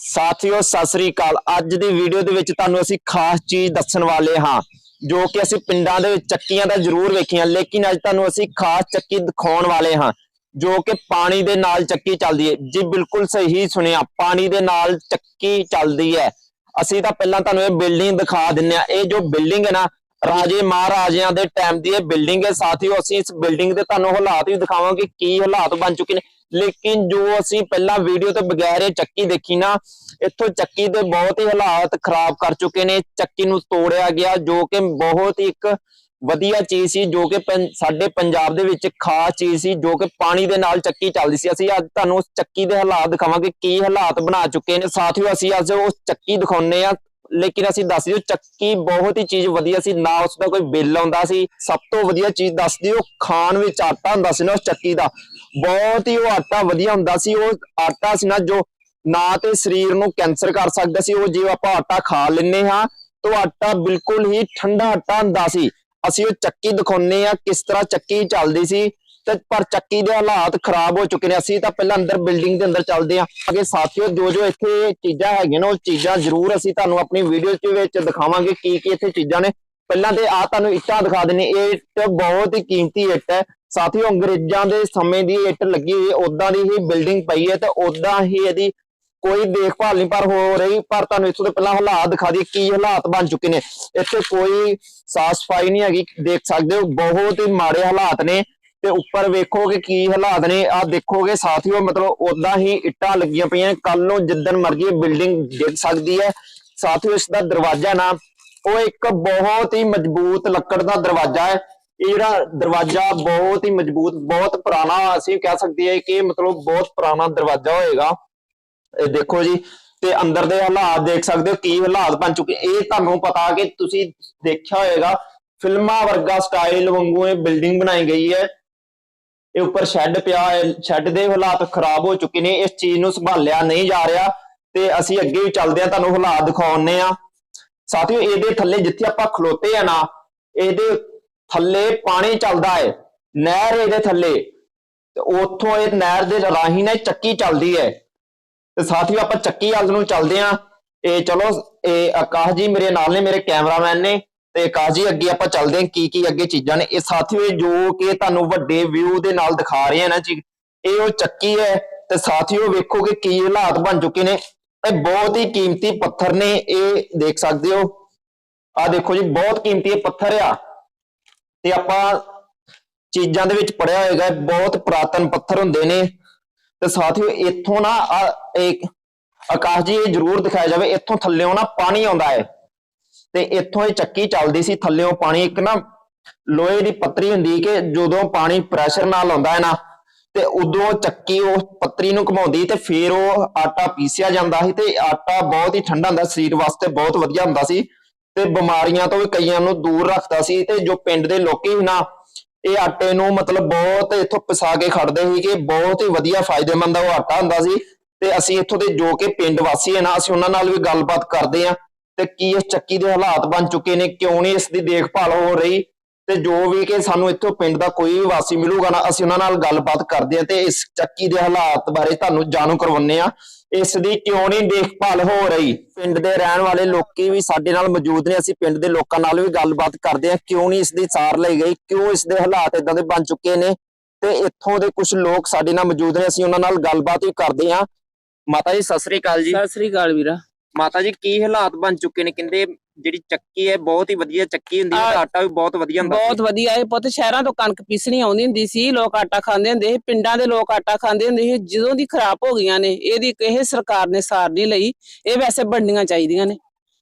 ਸਾਥੀਓ, ਸਤਿ ਸ੍ਰੀ ਅਕਾਲ। ਅੱਜ ਦੀ ਵੀਡੀਓ ਦੇ ਵਿੱਚ ਤੁਹਾਨੂੰ ਅਸੀਂ ਖਾਸ ਚੀਜ਼ ਦੱਸਣ ਵਾਲੇ ਹਾਂ, ਜੋ ਕਿ ਅਸੀਂ ਪਿੰਡਾਂ ਦੇ ਵਿੱਚ ਚੱਕੀਆਂ ਤਾਂ ਜ਼ਰੂਰ ਵੇਖੀਆਂ, ਲੇਕਿਨ ਅੱਜ ਤੁਹਾਨੂੰ ਅਸੀਂ ਖਾਸ ਚੱਕੀ ਦਿਖਾਉਣ ਵਾਲੇ ਹਾਂ, ਜੋ ਕਿ ਪਾਣੀ ਦੇ ਨਾਲ ਚੱਕੀ ਚੱਲਦੀ ਹੈ। ਜੀ, ਬਿਲਕੁਲ ਸਹੀ ਸੁਣਿਆ, ਪਾਣੀ ਦੇ ਨਾਲ ਚੱਕੀ ਚੱਲਦੀ ਹੈ। ਅਸੀਂ ਤਾਂ ਪਹਿਲਾਂ ਤੁਹਾਨੂੰ ਇਹ ਬਿਲਡਿੰਗ ਦਿਖਾ ਦਿੰਨੇ ਆ ਇਹ ਜੋ ਬਿਲਡਿੰਗ ਹੈ ਨਾ, ਰਾਜੇ ਮਹਾਰਾਜਿਆਂ ਦੇ ਟਾਈਮ ਦੀ ਇਹ ਬਿਲਡਿੰਗ ਹੈ। ਸਾਥੀਓ, ਅਸੀਂ ਇਸ ਬਿਲਡਿੰਗ ਦੇ ਤੁਹਾਨੂੰ ਹਾਲਾਤ ਵੀ ਦਿਖਾਵਾਂਗੇ, ਕੀ ਹਾਲਾਤ ਬਣ ਚੁੱਕੇ ਨੇ। ਲੇਕਿਨ ਜੋ ਅਸੀਂ ਪਹਿਲਾਂ ਵੀਡੀਓ ਤੋਂ ਬਗੈਰ ਇਹ ਚੱਕੀ ਦੇਖੀ ਨਾ, ਇੱਥੋਂ ਚੱਕੀ ਦੇ ਬਹੁਤ ਹੀ ਹਾਲਾਤ ਖਰਾਬ ਕਰ ਚੁੱਕੇ ਨੇ। ਚੱਕੀ ਨੂੰ ਤੋੜਿਆ ਗਿਆ, ਜੋ ਕਿ ਬਹੁਤ ਹੀ ਇੱਕ ਵਧੀਆ ਚੀਜ਼ ਸੀ, ਜੋ ਕਿ ਸਾਡੇ ਪੰਜਾਬ ਦੇ ਵਿੱਚ ਖਾਸ ਚੀਜ਼ ਸੀ, ਜੋ ਕਿ ਪਾਣੀ ਦੇ ਨਾਲ ਚੱਕੀ ਚੱਲਦੀ ਸੀ। ਅਸੀਂ ਅੱਜ ਤੁਹਾਨੂੰ ਉਸ ਚੱਕੀ ਦੇ ਹਾਲਾਤ ਦਿਖਾਵਾਂਗੇ, ਕੀ ਹਾਲਾਤ ਬਣਾ ਚੁੱਕੇ ਨੇ। ਸਾਥੀਓ, ਅਸੀਂ ਅੱਜ ਉਸ ਚੱਕੀ ਦਿਖਾਉਨੇ ਆ ਲੇਕਿਨ ਅਸੀਂ ਦੱਸ ਦਿਓ, ਚੱਕੀ ਬਹੁਤ ਹੀ ਚੀਜ਼ ਵਧੀਆ ਸੀ, ਨਾ ਉਸ ਦਾ ਕੋਈ ਬਿੱਲ ਆਉਂਦਾ ਸੀ। ਸਭ ਤੋਂ ਵਧੀਆ ਚੀਜ਼ ਦੱਸ ਦਿਓ, ਖਾਣ ਵਿੱਚ ਆਟਾ ਹੁੰਦਾ ਸੀ ਨਾ ਉਸ ਚੱਕੀ ਦਾ। ਬਹੁਤ ਹੀ ਉਹ ਆਟਾ ਵਧੀਆ ਹੁੰਦਾ ਸੀ, ਉਹ ਆਟਾ ਸੀ ਨਾ ਜੋ ਨਾ ਤੇ ਸਰੀਰ ਨੂੰ ਕੈਂਸਰ ਕਰ ਸਕਦਾ ਸੀ, ਉਹ ਜੇ ਆਪਾਂ ਆਟਾ ਖਾ ਲੈਨੇ ਹਾਂ, ਤਾਂ ਆਟਾ ਬਿਲਕੁਲ ਹੀ ਠੰਡਾ ਆਟਾ ਹੁੰਦਾ ਸੀ। ਅਸੀਂ ਉਹ ਚੱਕੀ ਦਿਖਾਉਨੇ ਆ ਕਿਸ ਤਰ੍ਹਾਂ ਚੱਕੀ ਚੱਲਦੀ ਸੀ, ਤੇ ਪਰ ਚੱਕੀ ਦੇ ਹਾਲਾਤ ਖਰਾਬ ਹੋ ਚੁੱਕੇ ਨੇ। ਅਸੀਂ ਤਾਂ ਪਹਿਲਾਂ ਅੰਦਰ ਬਿਲਡਿੰਗ ਦੇ ਅੰਦਰ ਚੱਲਦੇ ਆ ਅਗੇ ਸਾਥੀਓ, ਜੋ ਜੋ ਇੱਥੇ ਚੀਜ਼ਾਂ ਹੈਗੀਆਂ ਨੇ, ਉਹ ਚੀਜ਼ਾਂ ਜ਼ਰੂਰ ਅਸੀਂ ਤੁਹਾਨੂੰ ਆਪਣੀ ਵੀਡੀਓ ਦੇ ਵਿੱਚ ਦਿਖਾਵਾਂਗੇ, ਕੀ ਕੀ ਇੱਥੇ ਚੀਜ਼ਾਂ ਨੇ। ਪਹਿਲਾਂ ਤੇ ਆ ਤੁਹਾਨੂੰ ਇੱਟਾਂ ਦਿਖਾ ਦਿੰਨੇ ਇਹ ਇੱਟ ਬਹੁਤ ਹੀ ਕੀਮਤੀ ਇੱਟ ਹੈ। ਸਾਥੀਓ, ਅੰਗਰੇਜ਼ਾਂ ਦੇ ਸਮੇਂ ਦੀ ਇੱਟ ਲੱਗੀ ਹੋਈ ਹੈ ਉਦਾਂ ਦੀ ਹੀ ਬਿਲਡਿੰਗ ਪਈ ਹੈ ਤੇ ਉਦਾਂ ਹੀ ਇਹਦੀ ਕੋਈ ਦੇਖਭਾਲ ਨਹੀਂ ਪਰ ਹੋ ਰਹੀ, ਪਰ ਤੁਹਾਨੂੰ ਇੱਥੋਂ ਦੇ ਪਹਿਲਾਂ ਹਾਲਾਤ ਦਿਖਾ ਦਈਏ ਕੀ ਹਾਲਾਤ ਬਣ ਚੁੱਕੇ ਨੇ। ਇੱਥੇ ਕੋਈ ਸਾਫ਼ ਸਫ਼ਾਈ ਨਹੀਂ ਹੈਗੀ, ਦੇਖ ਸਕਦੇ ਹੋ, ਬਹੁਤ ਹੀ ਮਾੜੇ ਹਾਲਾਤ ਨੇ ਤੇ ਉੱਪਰ ਵੇਖੋਗੇ ਕੀ ਹਾਲਾਤ ਨੇ ਆ ਦੇਖੋਗੇ ਸਾਥੀਓ, ਮਤਲਬ ਉਦਾਂ ਹੀ ਇੱਟਾਂ ਲੱਗੀਆਂ ਪਈਆਂ ਕੱਲ ਨੂੰ ਜਿੱਦਣ ਮਰਜ਼ੀ ਬਿਲਡਿੰਗ ਡਿੱਗ ਸਕਦੀ ਹੈ। ਸਾਥੀਓ, ਇਸ ਦਾ ਦਰਵਾਜ਼ਾ ਨਾ, ਉਹ ਇੱਕ ਬਹੁਤ ਹੀ ਮਜ਼ਬੂਤ ਲੱਕੜ ਦਾ ਦਰਵਾਜ਼ਾ ਹੈ ਇਹ ਜਿਹੜਾ ਦਰਵਾਜ਼ਾ ਬਹੁਤ ਹੀ ਮਜ਼ਬੂਤ, ਬਹੁਤ ਪੁਰਾਣਾ ਅਸੀਂ ਕਹਿ ਸਕਦੇ ਹਾਂ ਕਿ ਮਤਲਬ ਬਹੁਤ ਪੁਰਾਣਾ ਦਰਵਾਜ਼ਾ ਹੋਏਗਾ। ਇਹ ਦੇਖੋ ਜੀ, ਤੇ ਅੰਦਰ ਦੇ ਹਾਲਾਤ ਦੇਖ ਸਕਦੇ ਹੋ ਕੀ ਹਾਲਾਤ ਬਣ ਚੁੱਕੇ। ਇਹ ਤੁਹਾਨੂੰ ਪਤਾ ਕਿ ਤੁਸੀਂ ਦੇਖਿਆ ਹੋਏਗਾ, ਫਿਲਮਾਂ ਵਰਗਾ ਸਟਾਈਲ ਵਾਂਗੂ ਇਹ ਬਿਲਡਿੰਗ ਬਣਾਈ ਗਈ ਹੈ। ਇਹ ਉੱਪਰ ਸ਼ੈੱਡ ਪਿਆ ਹੈ ਸ਼ੈੱਡ ਦੇ ਹਾਲਾਤ ਖਰਾਬ ਹੋ ਚੁੱਕੇ ਨੇ, ਇਸ ਚੀਜ਼ ਨੂੰ ਸੰਭਾਲਿਆ ਨਹੀਂ ਜਾ ਰਿਹਾ। ਤੇ ਅਸੀਂ ਅੱਗੇ ਵੀ ਚੱਲਦੇ ਆ ਤੁਹਾਨੂੰ ਹਾਲਾਤ ਦਿਖਾਉਣੇ ਆ ਸਾਥੀਓ, ਇਹਦੇ ਥੱਲੇ ਜਿੱਥੇ ਆਪਾਂ ਖਲੋਤੇ ਆ ਨਾ, ਇਹਦੇ ਥੱਲੇ ਪਾਣੀ ਚੱਲਦਾ ਹੈ ਨਹਿਰ ਇਹਦੇ ਥੱਲੇ। ਤੇ ਉੱਥੋਂ ਇਹ ਨਹਿਰ ਦੇ ਰਾਹੀਂ ਨਾ ਚੱਕੀ ਚੱਲਦੀ ਹੈ ਤੇ ਸਾਥੀਓ ਆਪਾਂ ਚੱਕੀ ਵੱਲ ਨੂੰ ਚੱਲਦੇ ਆਂ। ਇਹ ਚਲੋ, ਇਹ ਆਕਾਸ਼ ਜੀ ਮੇਰੇ ਨਾਲ ਨੇ, ਮੇਰੇ ਕੈਮਰਾਮੈਨ ਨੇ। ਤੇ ਆਕਾਸ਼ ਜੀ, ਅੱਗੇ ਆਪਾਂ ਚੱਲਦੇ ਆਂ ਕੀ ਕੀ ਅੱਗੇ ਚੀਜ਼ਾਂ ਨੇ। ਇਹ ਸਾਥੀਓ ਜੋ ਕਿ ਤੁਹਾਨੂੰ ਵੱਡੇ ਵਿਊ ਦੇ ਨਾਲ ਦਿਖਾ ਰਹੇ ਆ ਨਾ ਜੀ, ਇਹ ਉਹ ਚੱਕੀ ਹੈ ਤੇ ਸਾਥੀਓ, ਵੇਖੋ ਕਿ ਕੀ ਹਾਲਾਤ ਬਣ ਚੁੱਕੇ ਨੇ। ਇਹ ਬਹੁਤ ਹੀ ਕੀਮਤੀ ਪੱਥਰ ਨੇ, ਇਹ ਦੇਖ ਸਕਦੇ ਹੋ। ਆ ਦੇਖੋ ਜੀ, ਬਹੁਤ ਕੀਮਤੀ ਇਹ ਪੱਥਰ ਆ। ਤੇ ਆਪਾਂ ਚੀਜ਼ਾਂ ਦੇ ਵਿੱਚ ਪੜਿਆ ਹੋਏਗਾ, ਬਹੁਤ ਪੁਰਾਤਨ ਪੱਥਰ ਹੁੰਦੇ ਨੇ ਤੇ ਸਾਥੀਓ ਇੱਥੋਂ ਨਾ ਇੱਕ ਆਕਾਸ਼ ਜੀ, ਇਹ ਜ਼ਰੂਰ ਦਿਖਾਇਆ ਜਾਵੇ, ਇੱਥੋਂ ਥੱਲੇੋਂ ਨਾ ਪਾਣੀ ਆਉਂਦਾ ਹੈ ਤੇ ਇੱਥੋਂ ਇਹ ਚੱਕੀ ਚੱਲਦੀ ਸੀ, ਥੱਲੇੋਂ ਪਾਣੀ ਇੱਕ ਨਾ ਲੋਹੇ ਦੀ ਪੱਤਰੀ ਹੁੰਦੀ ਕਿ ਜਦੋਂ ਪਾਣੀ ਪ੍ਰੈਸ਼ਰ ਨਾਲ ਆਉਂਦਾ ਹੈ ਨਾ ਤੇ ਉਦੋਂ ਚੱਕੀ ਉਹ ਪੱਤਰੀ ਨੂੰ ਘਮਾਉਂਦੀ ਤੇ ਫੇਰ ਉਹ ਆਟਾ ਪੀਸਿਆ ਜਾਂਦਾ ਸੀ ਤੇ ਆਟਾ ਬਹੁਤ ਹੀ ਠੰਡਾ ਹੁੰਦਾ, ਸਰੀਰ ਵਾਸਤੇ ਬਹੁਤ ਵਧੀਆ ਹੁੰਦਾ ਸੀ। ਤੇ ਬਿਮਾਰੀਆਂ ਤੋਂ ਵੀ ਕਈਆਂ ਨੂੰ ਦੂਰ ਰੱਖਦਾ ਸੀ ਤੇ ਜੋ ਪਿੰਡ ਦੇ ਲੋਕੀ ਨਾ, ਇਹ ਆਟੇ ਨੂੰ ਮਤਲਬ ਬਹੁਤ ਇੱਥੋਂ ਪਸਾ ਕੇ ਖੜਦੇ ਸੀ ਕਿ ਬਹੁਤ ਹੀ ਵਧੀਆ ਫਾਇਦੇਮੰਦ ਉਹ ਆਟਾ ਹੁੰਦਾ ਸੀ ਤੇ ਅਸੀਂ ਇੱਥੋਂ ਦੇ ਜੋ ਕਿ ਪਿੰਡ ਵਾਸੀ ਹੈ ਨਾ, ਅਸੀਂ ਉਹਨਾਂ ਨਾਲ ਵੀ ਗੱਲਬਾਤ ਕਰਦੇ ਆਂ ਤੇ ਕੀ ਇਸ ਚੱਕੀ ਦੇ ਹਾਲਾਤ ਬਣ ਚੁੱਕੇ ਨੇ, ਕਿਉਂ ਨਹੀਂ ਇਸ ਦੀ ਦੇਖਭਾਲ ਹੋ ਰਹੀ ਤੇ ਜੋ ਵੀ ਕਿ ਸਾਨੂੰ ਇੱਥੋਂ ਪਿੰਡ ਦਾ ਕੋਈ ਵੀ ਵਾਸੀ ਮਿਲੂਗਾ ਨਾ, ਅਸੀਂ ਉਹਨਾਂ ਨਾਲ ਗੱਲਬਾਤ ਕਰਦੇ ਆਂ ਤੇ ਇਸ ਚੱਕੀ ਦੇ ਹਾਲਾਤ ਬਾਰੇ ਤੁਹਾਨੂੰ ਜਾਣੂ ਕਰਵਾਉਂਦੇ ਆਂ। ਇਸ ਦੀ ਕਿਉਂ ਨਹੀਂ ਦੇਖਭਾਲ ਹੋ ਰਹੀ? ਪਿੰਡ ਦੇ ਰਹਿਣ ਵਾਲੇ ਲੋਕੀ ਵੀ ਸਾਡੇ ਨਾਲ ਮੌਜੂਦ ਨੇ ਅਸੀਂ ਪਿੰਡ ਦੇ ਲੋਕਾਂ ਨਾਲ ਵੀ ਗੱਲਬਾਤ ਕਰਦੇ ਆਂ ਕਿਉਂ ਨਹੀਂ ਇਸ ਦੀ ਸਾਰ ਲਈ ਗਈ ਕਿਉਂ ਇਸ ਦੇ ਹਾਲਾਤ ਇਦਾਂ ਦੇ ਬਣ ਚੁੱਕੇ ਨੇ? ਤੇ ਇੱਥੋਂ ਦੇ ਕੁਝ ਲੋਕ ਸਾਡੇ ਨਾਲ ਮੌਜੂਦ ਨੇ ਅਸੀਂ ਉਹਨਾਂ ਨਾਲ ਗੱਲਬਾਤ ਵੀ ਕਰਦੇ ਆਂ ਮਾਤਾ ਜੀ ਸਤਿ ਸ੍ਰੀ ਅਕਾਲ ਜੀ। ਸਤਿ ਸ੍ਰੀ ਅਕਾਲ ਵੀਰਾ। ਮਾਤਾ ਜੀ ਕੀ ਹਾਲਾਤ ਬਣ ਚੁੱਕੇ ਨੇ? ਕਹਿੰਦੇ ਜਿਹੜੀ ਚੱਕੀ ਹੈ ਬਹੁਤ ਹੀ ਵਧੀਆ ਚੱਕੀ ਹੁੰਦੀ ਹੈ ਆਟਾ ਵੀ ਬਹੁਤ ਵਧੀਆ ਹੁੰਦਾ ਬਹੁਤ ਵਧੀਆ ਇਹ ਪੁੱਤ ਸ਼ਹਿਰਾਂ ਤੋਂ ਕਣਕ ਪੀਸਣੀ ਆਉਂਦੀ ਹੁੰਦੀ ਸੀ ਲੋਕ ਆਟਾ ਖਾਂਦੇ ਹੁੰਦੇ ਸੀ ਪਿੰਡਾਂ ਦੇ ਲੋਕ ਆਟਾ ਖਾਂਦੇ ਹੁੰਦੇ ਸੀ ਜਦੋਂ ਦੀ ਖਰਾਬ ਹੋ ਗਈਆਂ ਨੇ ਇਹਦੀ ਇਹ ਸਰਕਾਰ ਨੇ ਸਾਰ ਨਹੀਂ ਲਈ ਇਹ ਵੈਸੇ ਬਣਨੀਆਂ ਚਾਹੀਦੀਆਂ ਨੇ।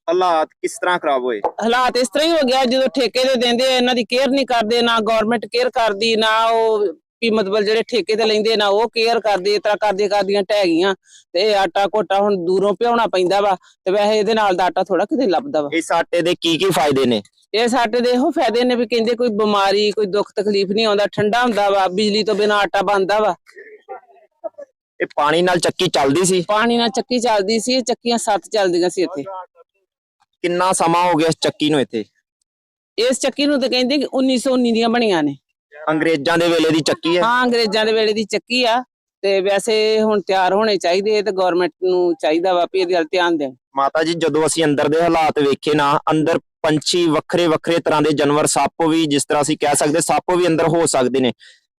ਹਾਲਾਤ ਕਿਸ ਤਰ੍ਹਾਂ ਖਰਾਬ ਹੋਏ? ਹਾਲਾਤ ਇਸ ਤਰ੍ਹਾਂ ਹੀ ਹੋ ਗਿਆ ਜਦੋਂ ਠੇਕੇ ਦੇ ਦਿੰਦੇ ਇਹਨਾਂ ਦੀ ਕੇਅਰ ਨਹੀਂ ਕਰਦੇ ਨਾ ਗਵਰਨਮੈਂਟ ਕੇਅਰ ਕਰਦੀ ਨਾ ਉਹ ਵੀ ਮਤਲਬ ਜਿਹੜੇ ਠੇਕੇ ਤੇ ਲੈਂਦੇ ਨਾ ਉਹ ਕੇਅਰ ਕਰਦੇ ਇਸ ਤਰ੍ਹਾਂ ਕਰਦੀਆਂ ਕਰਦੀਆਂ ਟਹਿ ਗਈਆਂ ਤੇ ਇਹ ਆਟਾ ਕੋਟਾ ਹੁਣ ਦੂਰੋਂ ਪਿਆਉਣਾ ਪੈਂਦਾ ਵਾ ਤੇ ਵੈਸੇ ਇਹਦੇ ਨਾਲ ਦਾ ਆਟਾ ਥੋੜਾ ਕਿਤੇ ਲੱਭਦਾ ਵਾ। ਇਸ ਆਟੇ ਦੇ ਕੀ ਕੀ ਫਾਇਦੇ ਨੇ? ਇਹ ਸਾਡੇ ਦੇ ਇਹੋ ਫਾਇਦੇ ਨੇ ਵੀ ਕਹਿੰਦੇ ਕੋਈ ਬਿਮਾਰੀ ਕੋਈ ਦੁੱਖ ਤਕਲੀਫ ਨਹੀਂ ਆਉਂਦਾ ਠੰਡਾ ਹੁੰਦਾ ਵਾ ਬਿਜਲੀ ਤੋਂ ਬਿਨਾ ਆਟਾ ਬਣਦਾ ਵਾ। ਇਹ ਪਾਣੀ ਨਾਲ ਚੱਕੀ ਚੱਲਦੀ ਸੀ? ਪਾਣੀ ਨਾਲ ਚੱਕੀ ਚੱਲਦੀ ਸੀ ਇਹ ਚੱਕੀਆਂ ਸੱਤ ਚੱਲਦੀਆਂ ਸੀ ਇੱਥੇ। ਕਿੰਨਾ ਸਮਾਂ ਹੋ ਗਿਆ ਇਸ ਚੱਕੀ ਨੂੰ ਇੱਥੇ? ਇਸ ਚੱਕੀ ਨੂੰ ਤੇ ਕਹਿੰਦੇ ਕਿ 1919 ਦੀਆਂ ਬਣੀਆਂ ਨੇ। ਅੰਗਰੇਜ਼ਾਂ ਦੇ ਵੇਲੇ ਦੀ ਚੱਕੀ ਹੈ। ਹਾਂ ਅੰਗਰੇਜ਼ਾਂ ਦੇ ਵੇਲੇ ਦੀ ਚੱਕੀ ਆ। ਤੇ ਵੈਸੇ ਹੁਣ ਤਿਆਰ ਹੋਣੇ ਚਾਹੀਦੇ ਤੇ ਗਵਰਨਮੈਂਟ ਨੂੰ ਚਾਹੀਦਾ ਵਾ ਵੀ ਇਹਦੇ ਵੱਲ ਧਿਆਨ ਦੇਣ। ਮਾਤਾ ਜੀ ਜਦੋਂ ਅਸੀਂ ਅੰਦਰ ਦੇ ਹਾਲਾਤ ਵੇਖੇ ਨਾ ਅੰਦਰ ਪੰਛੀ ਵੱਖਰੇ ਵੱਖਰੇ ਤਰ੍ਹਾਂ ਦੇ ਜਾਨਵਰ ਸੱਪ ਵੀ ਜਿਸ ਤਰ੍ਹਾਂ ਅਸੀਂ ਕਹਿ ਸਕਦੇ ਸੱਪ ਵੀ ਅੰਦਰ ਹੋ ਸਕਦੇ ਨੇ।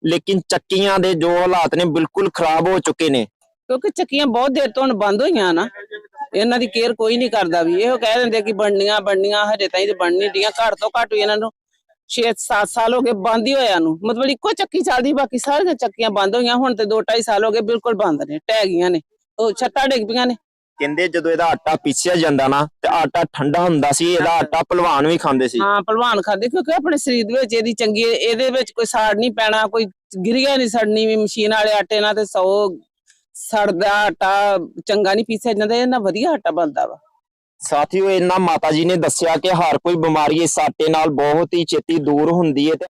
ਲੇਕਿਨ ਚੱਕੀਆਂ ਦੇ ਜੋ ਹਾਲਾਤ ਨੇ ਬਿਲਕੁਲ ਖਰਾਬ ਹੋ ਚੁੱਕੇ ਨੇ। ਕਿਉਂਕਿ ਚੱਕੀਆਂ ਬਹੁਤ ਦੇਰ ਤੋਂ ਬੰਦ ਹੋਈਆਂ ਨਾ। ਇਹਨਾਂ ਦੀ ਕੇਅਰ ਕੋਈ ਨਹੀਂ ਕਰਦਾ ਵੀ। ਇਹੋ ਕਹਿ ਦਿੰਦੇ ਕਿ ਬਣਨੀਆਂ ਬਣਨੀਆਂ ਹਜੇ ਤਾਈਂ ਤੇ ਬਣ ਨਹੀਂ ਡੀਆਂ ਘੱਟ ਤੋਂ ਘੱਟ ਵੀ ਇਹਨਾਂ ਨੂੰ 6-7 ਸਾਲ ਹੋ ਗਏ ਬੰਦ ਹੀ ਹੋਇਆ ਨੂੰ। ਮਤਲਬ ਇੱਕੋ ਚੱਕੀ ਚੱਲਦੀ ਬਾਕੀ ਸਾਰੀਆਂ ਚੱਕੀਆਂ ਬੰਦ ਹੋਈਆਂ। ਹੁਣ ਤੇ 2-2.5 ਸਾਲ ਹੋ ਗਏ ਬਿਲਕੁਲ ਬੰਦ ਨੇ ਟਹਿ ਗਈਆਂ ਨੇ। ਉਹ ਛੱਤਾਂ ਡਿੱਗ ਪਈਆਂ ਨੇ। ਕਹਿੰਦੇ ਜਦੋਂ ਇਹਦਾ ਆਟਾ ਪੀਸਿਆ ਜਾਂਦਾ ਨਾ ਤੇ ਆਟਾ ਠੰਡਾ ਹੁੰਦਾ ਸੀ ਇਹਦਾ ਆਟਾ ਪਹਿਲਵਾਨ ਵੀ ਖਾਂਦੇ ਸੀ। ਹਾਂ ਪਹਿਲਵਾਨ ਖਾਦੇ ਕਿਉਂਕਿ ਆਪਣੇ ਸਰੀਰ ਦੇ ਵਿੱਚ ਇਹਦੀ ਚੰਗੀ ਇਹਦੇ ਵਿੱਚ ਕੋਈ ਸਾੜ ਨਹੀਂ ਪੈਣਾ ਕੋਈ ਗਿਰੀਆਂ ਨਹੀਂ ਸੜਨੀ ਵੀ ਮਸ਼ੀਨ ਵਾਲੇ ਆਟੇ ਨਾਲ ਤੇ ਸੌ ਸੜਦਾ ਆਟਾ ਚੰਗਾ ਨਹੀਂ ਪੀਸਿਆ ਜਾਂਦਾ ਇਹਨਾਂ ਵਧੀਆ ਆਟਾ ਬਣਦਾ ਵਾ। ਸਾਥੀਓ ਇਹਨਾਂ ਮਾਤਾ ਜੀ ਨੇ ਦੱਸਿਆ ਕਿ ਹਰ ਕੋਈ ਬਿਮਾਰੀ ਇਸ ਆਟੇ ਨਾਲ ਬਹੁਤ ਹੀ ਛੇਤੀ ਦੂਰ ਹੁੰਦੀ ਹੈ ਤੇ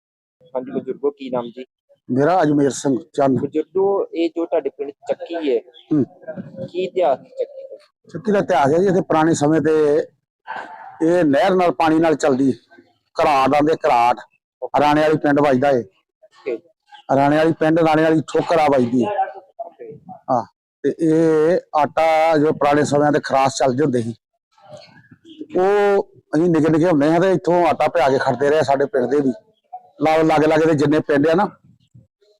ਹਾਂਜੀ ਬਜ਼ੁਰਗੋ ਕੀ ਨਾਮ ਜੀ? ਮੇਰਾ ਅਜਮੇਰ ਸਿੰਘ ਚੰਨ। ਬਜ਼ੁਰਗੋ ਇਹ ਜੋ ਤੁਹਾਡੇ ਪਿੰਡ ਚੱਕੀ ਹੈ। ਕੀ ਇਤਿਹਾਸ ਚੱਕੀ ਦਾ ਚੱਕੀ ਦਾ ਇਤਿਹਾਸ ਹੈ ਜੀ ਇੱਥੇ ਪੁਰਾਣੇ ਸਮੇਂ ਤੇ ਇਹ ਨਹਿਰ ਨਾਲ ਪਾਣੀ ਨਾਲ ਚੱਲਦੀ ਘਰਾਟ ਆਂਦੇ ਘਰਾਟ ਰਾਣੇ ਵਾਲੀ ਪਿੰਡ ਵੱਜਦਾ ਏ। ਰਾਣੇ ਵਾਲੀ ਪਿੰਡ ਰਾਣੇ ਵਾਲੀ ਠੋਕਰਾ ਵੱਜਦੀ ਹਾਂ ਤੇ ਇਹ ਆਟਾ ਜੋ ਪੁਰਾਣੇ ਸਮਿਆਂ ਦੇ ਖਰਾਸ ਚੱਲਦੇ ਹੁੰਦੇ ਸੀ। ਉਹ ਅਸੀਂ ਨਿੱਕੇ ਨਿੱਕੇ ਹੁੰਦੇ ਹਾਂ ਤੇ ਇੱਥੋਂ ਆਟਾ ਪਿਆ ਕੇ ਖੜਦੇ ਰਹੇ ਸਾਡੇ ਪਿੰਡ ਦੇ ਵੀ। ਲਾਗ ਲਾਗੇ ਲਾਗੇ ਦੇ ਜਿੰਨੇ ਪਿੰਡ ਆ ਨਾ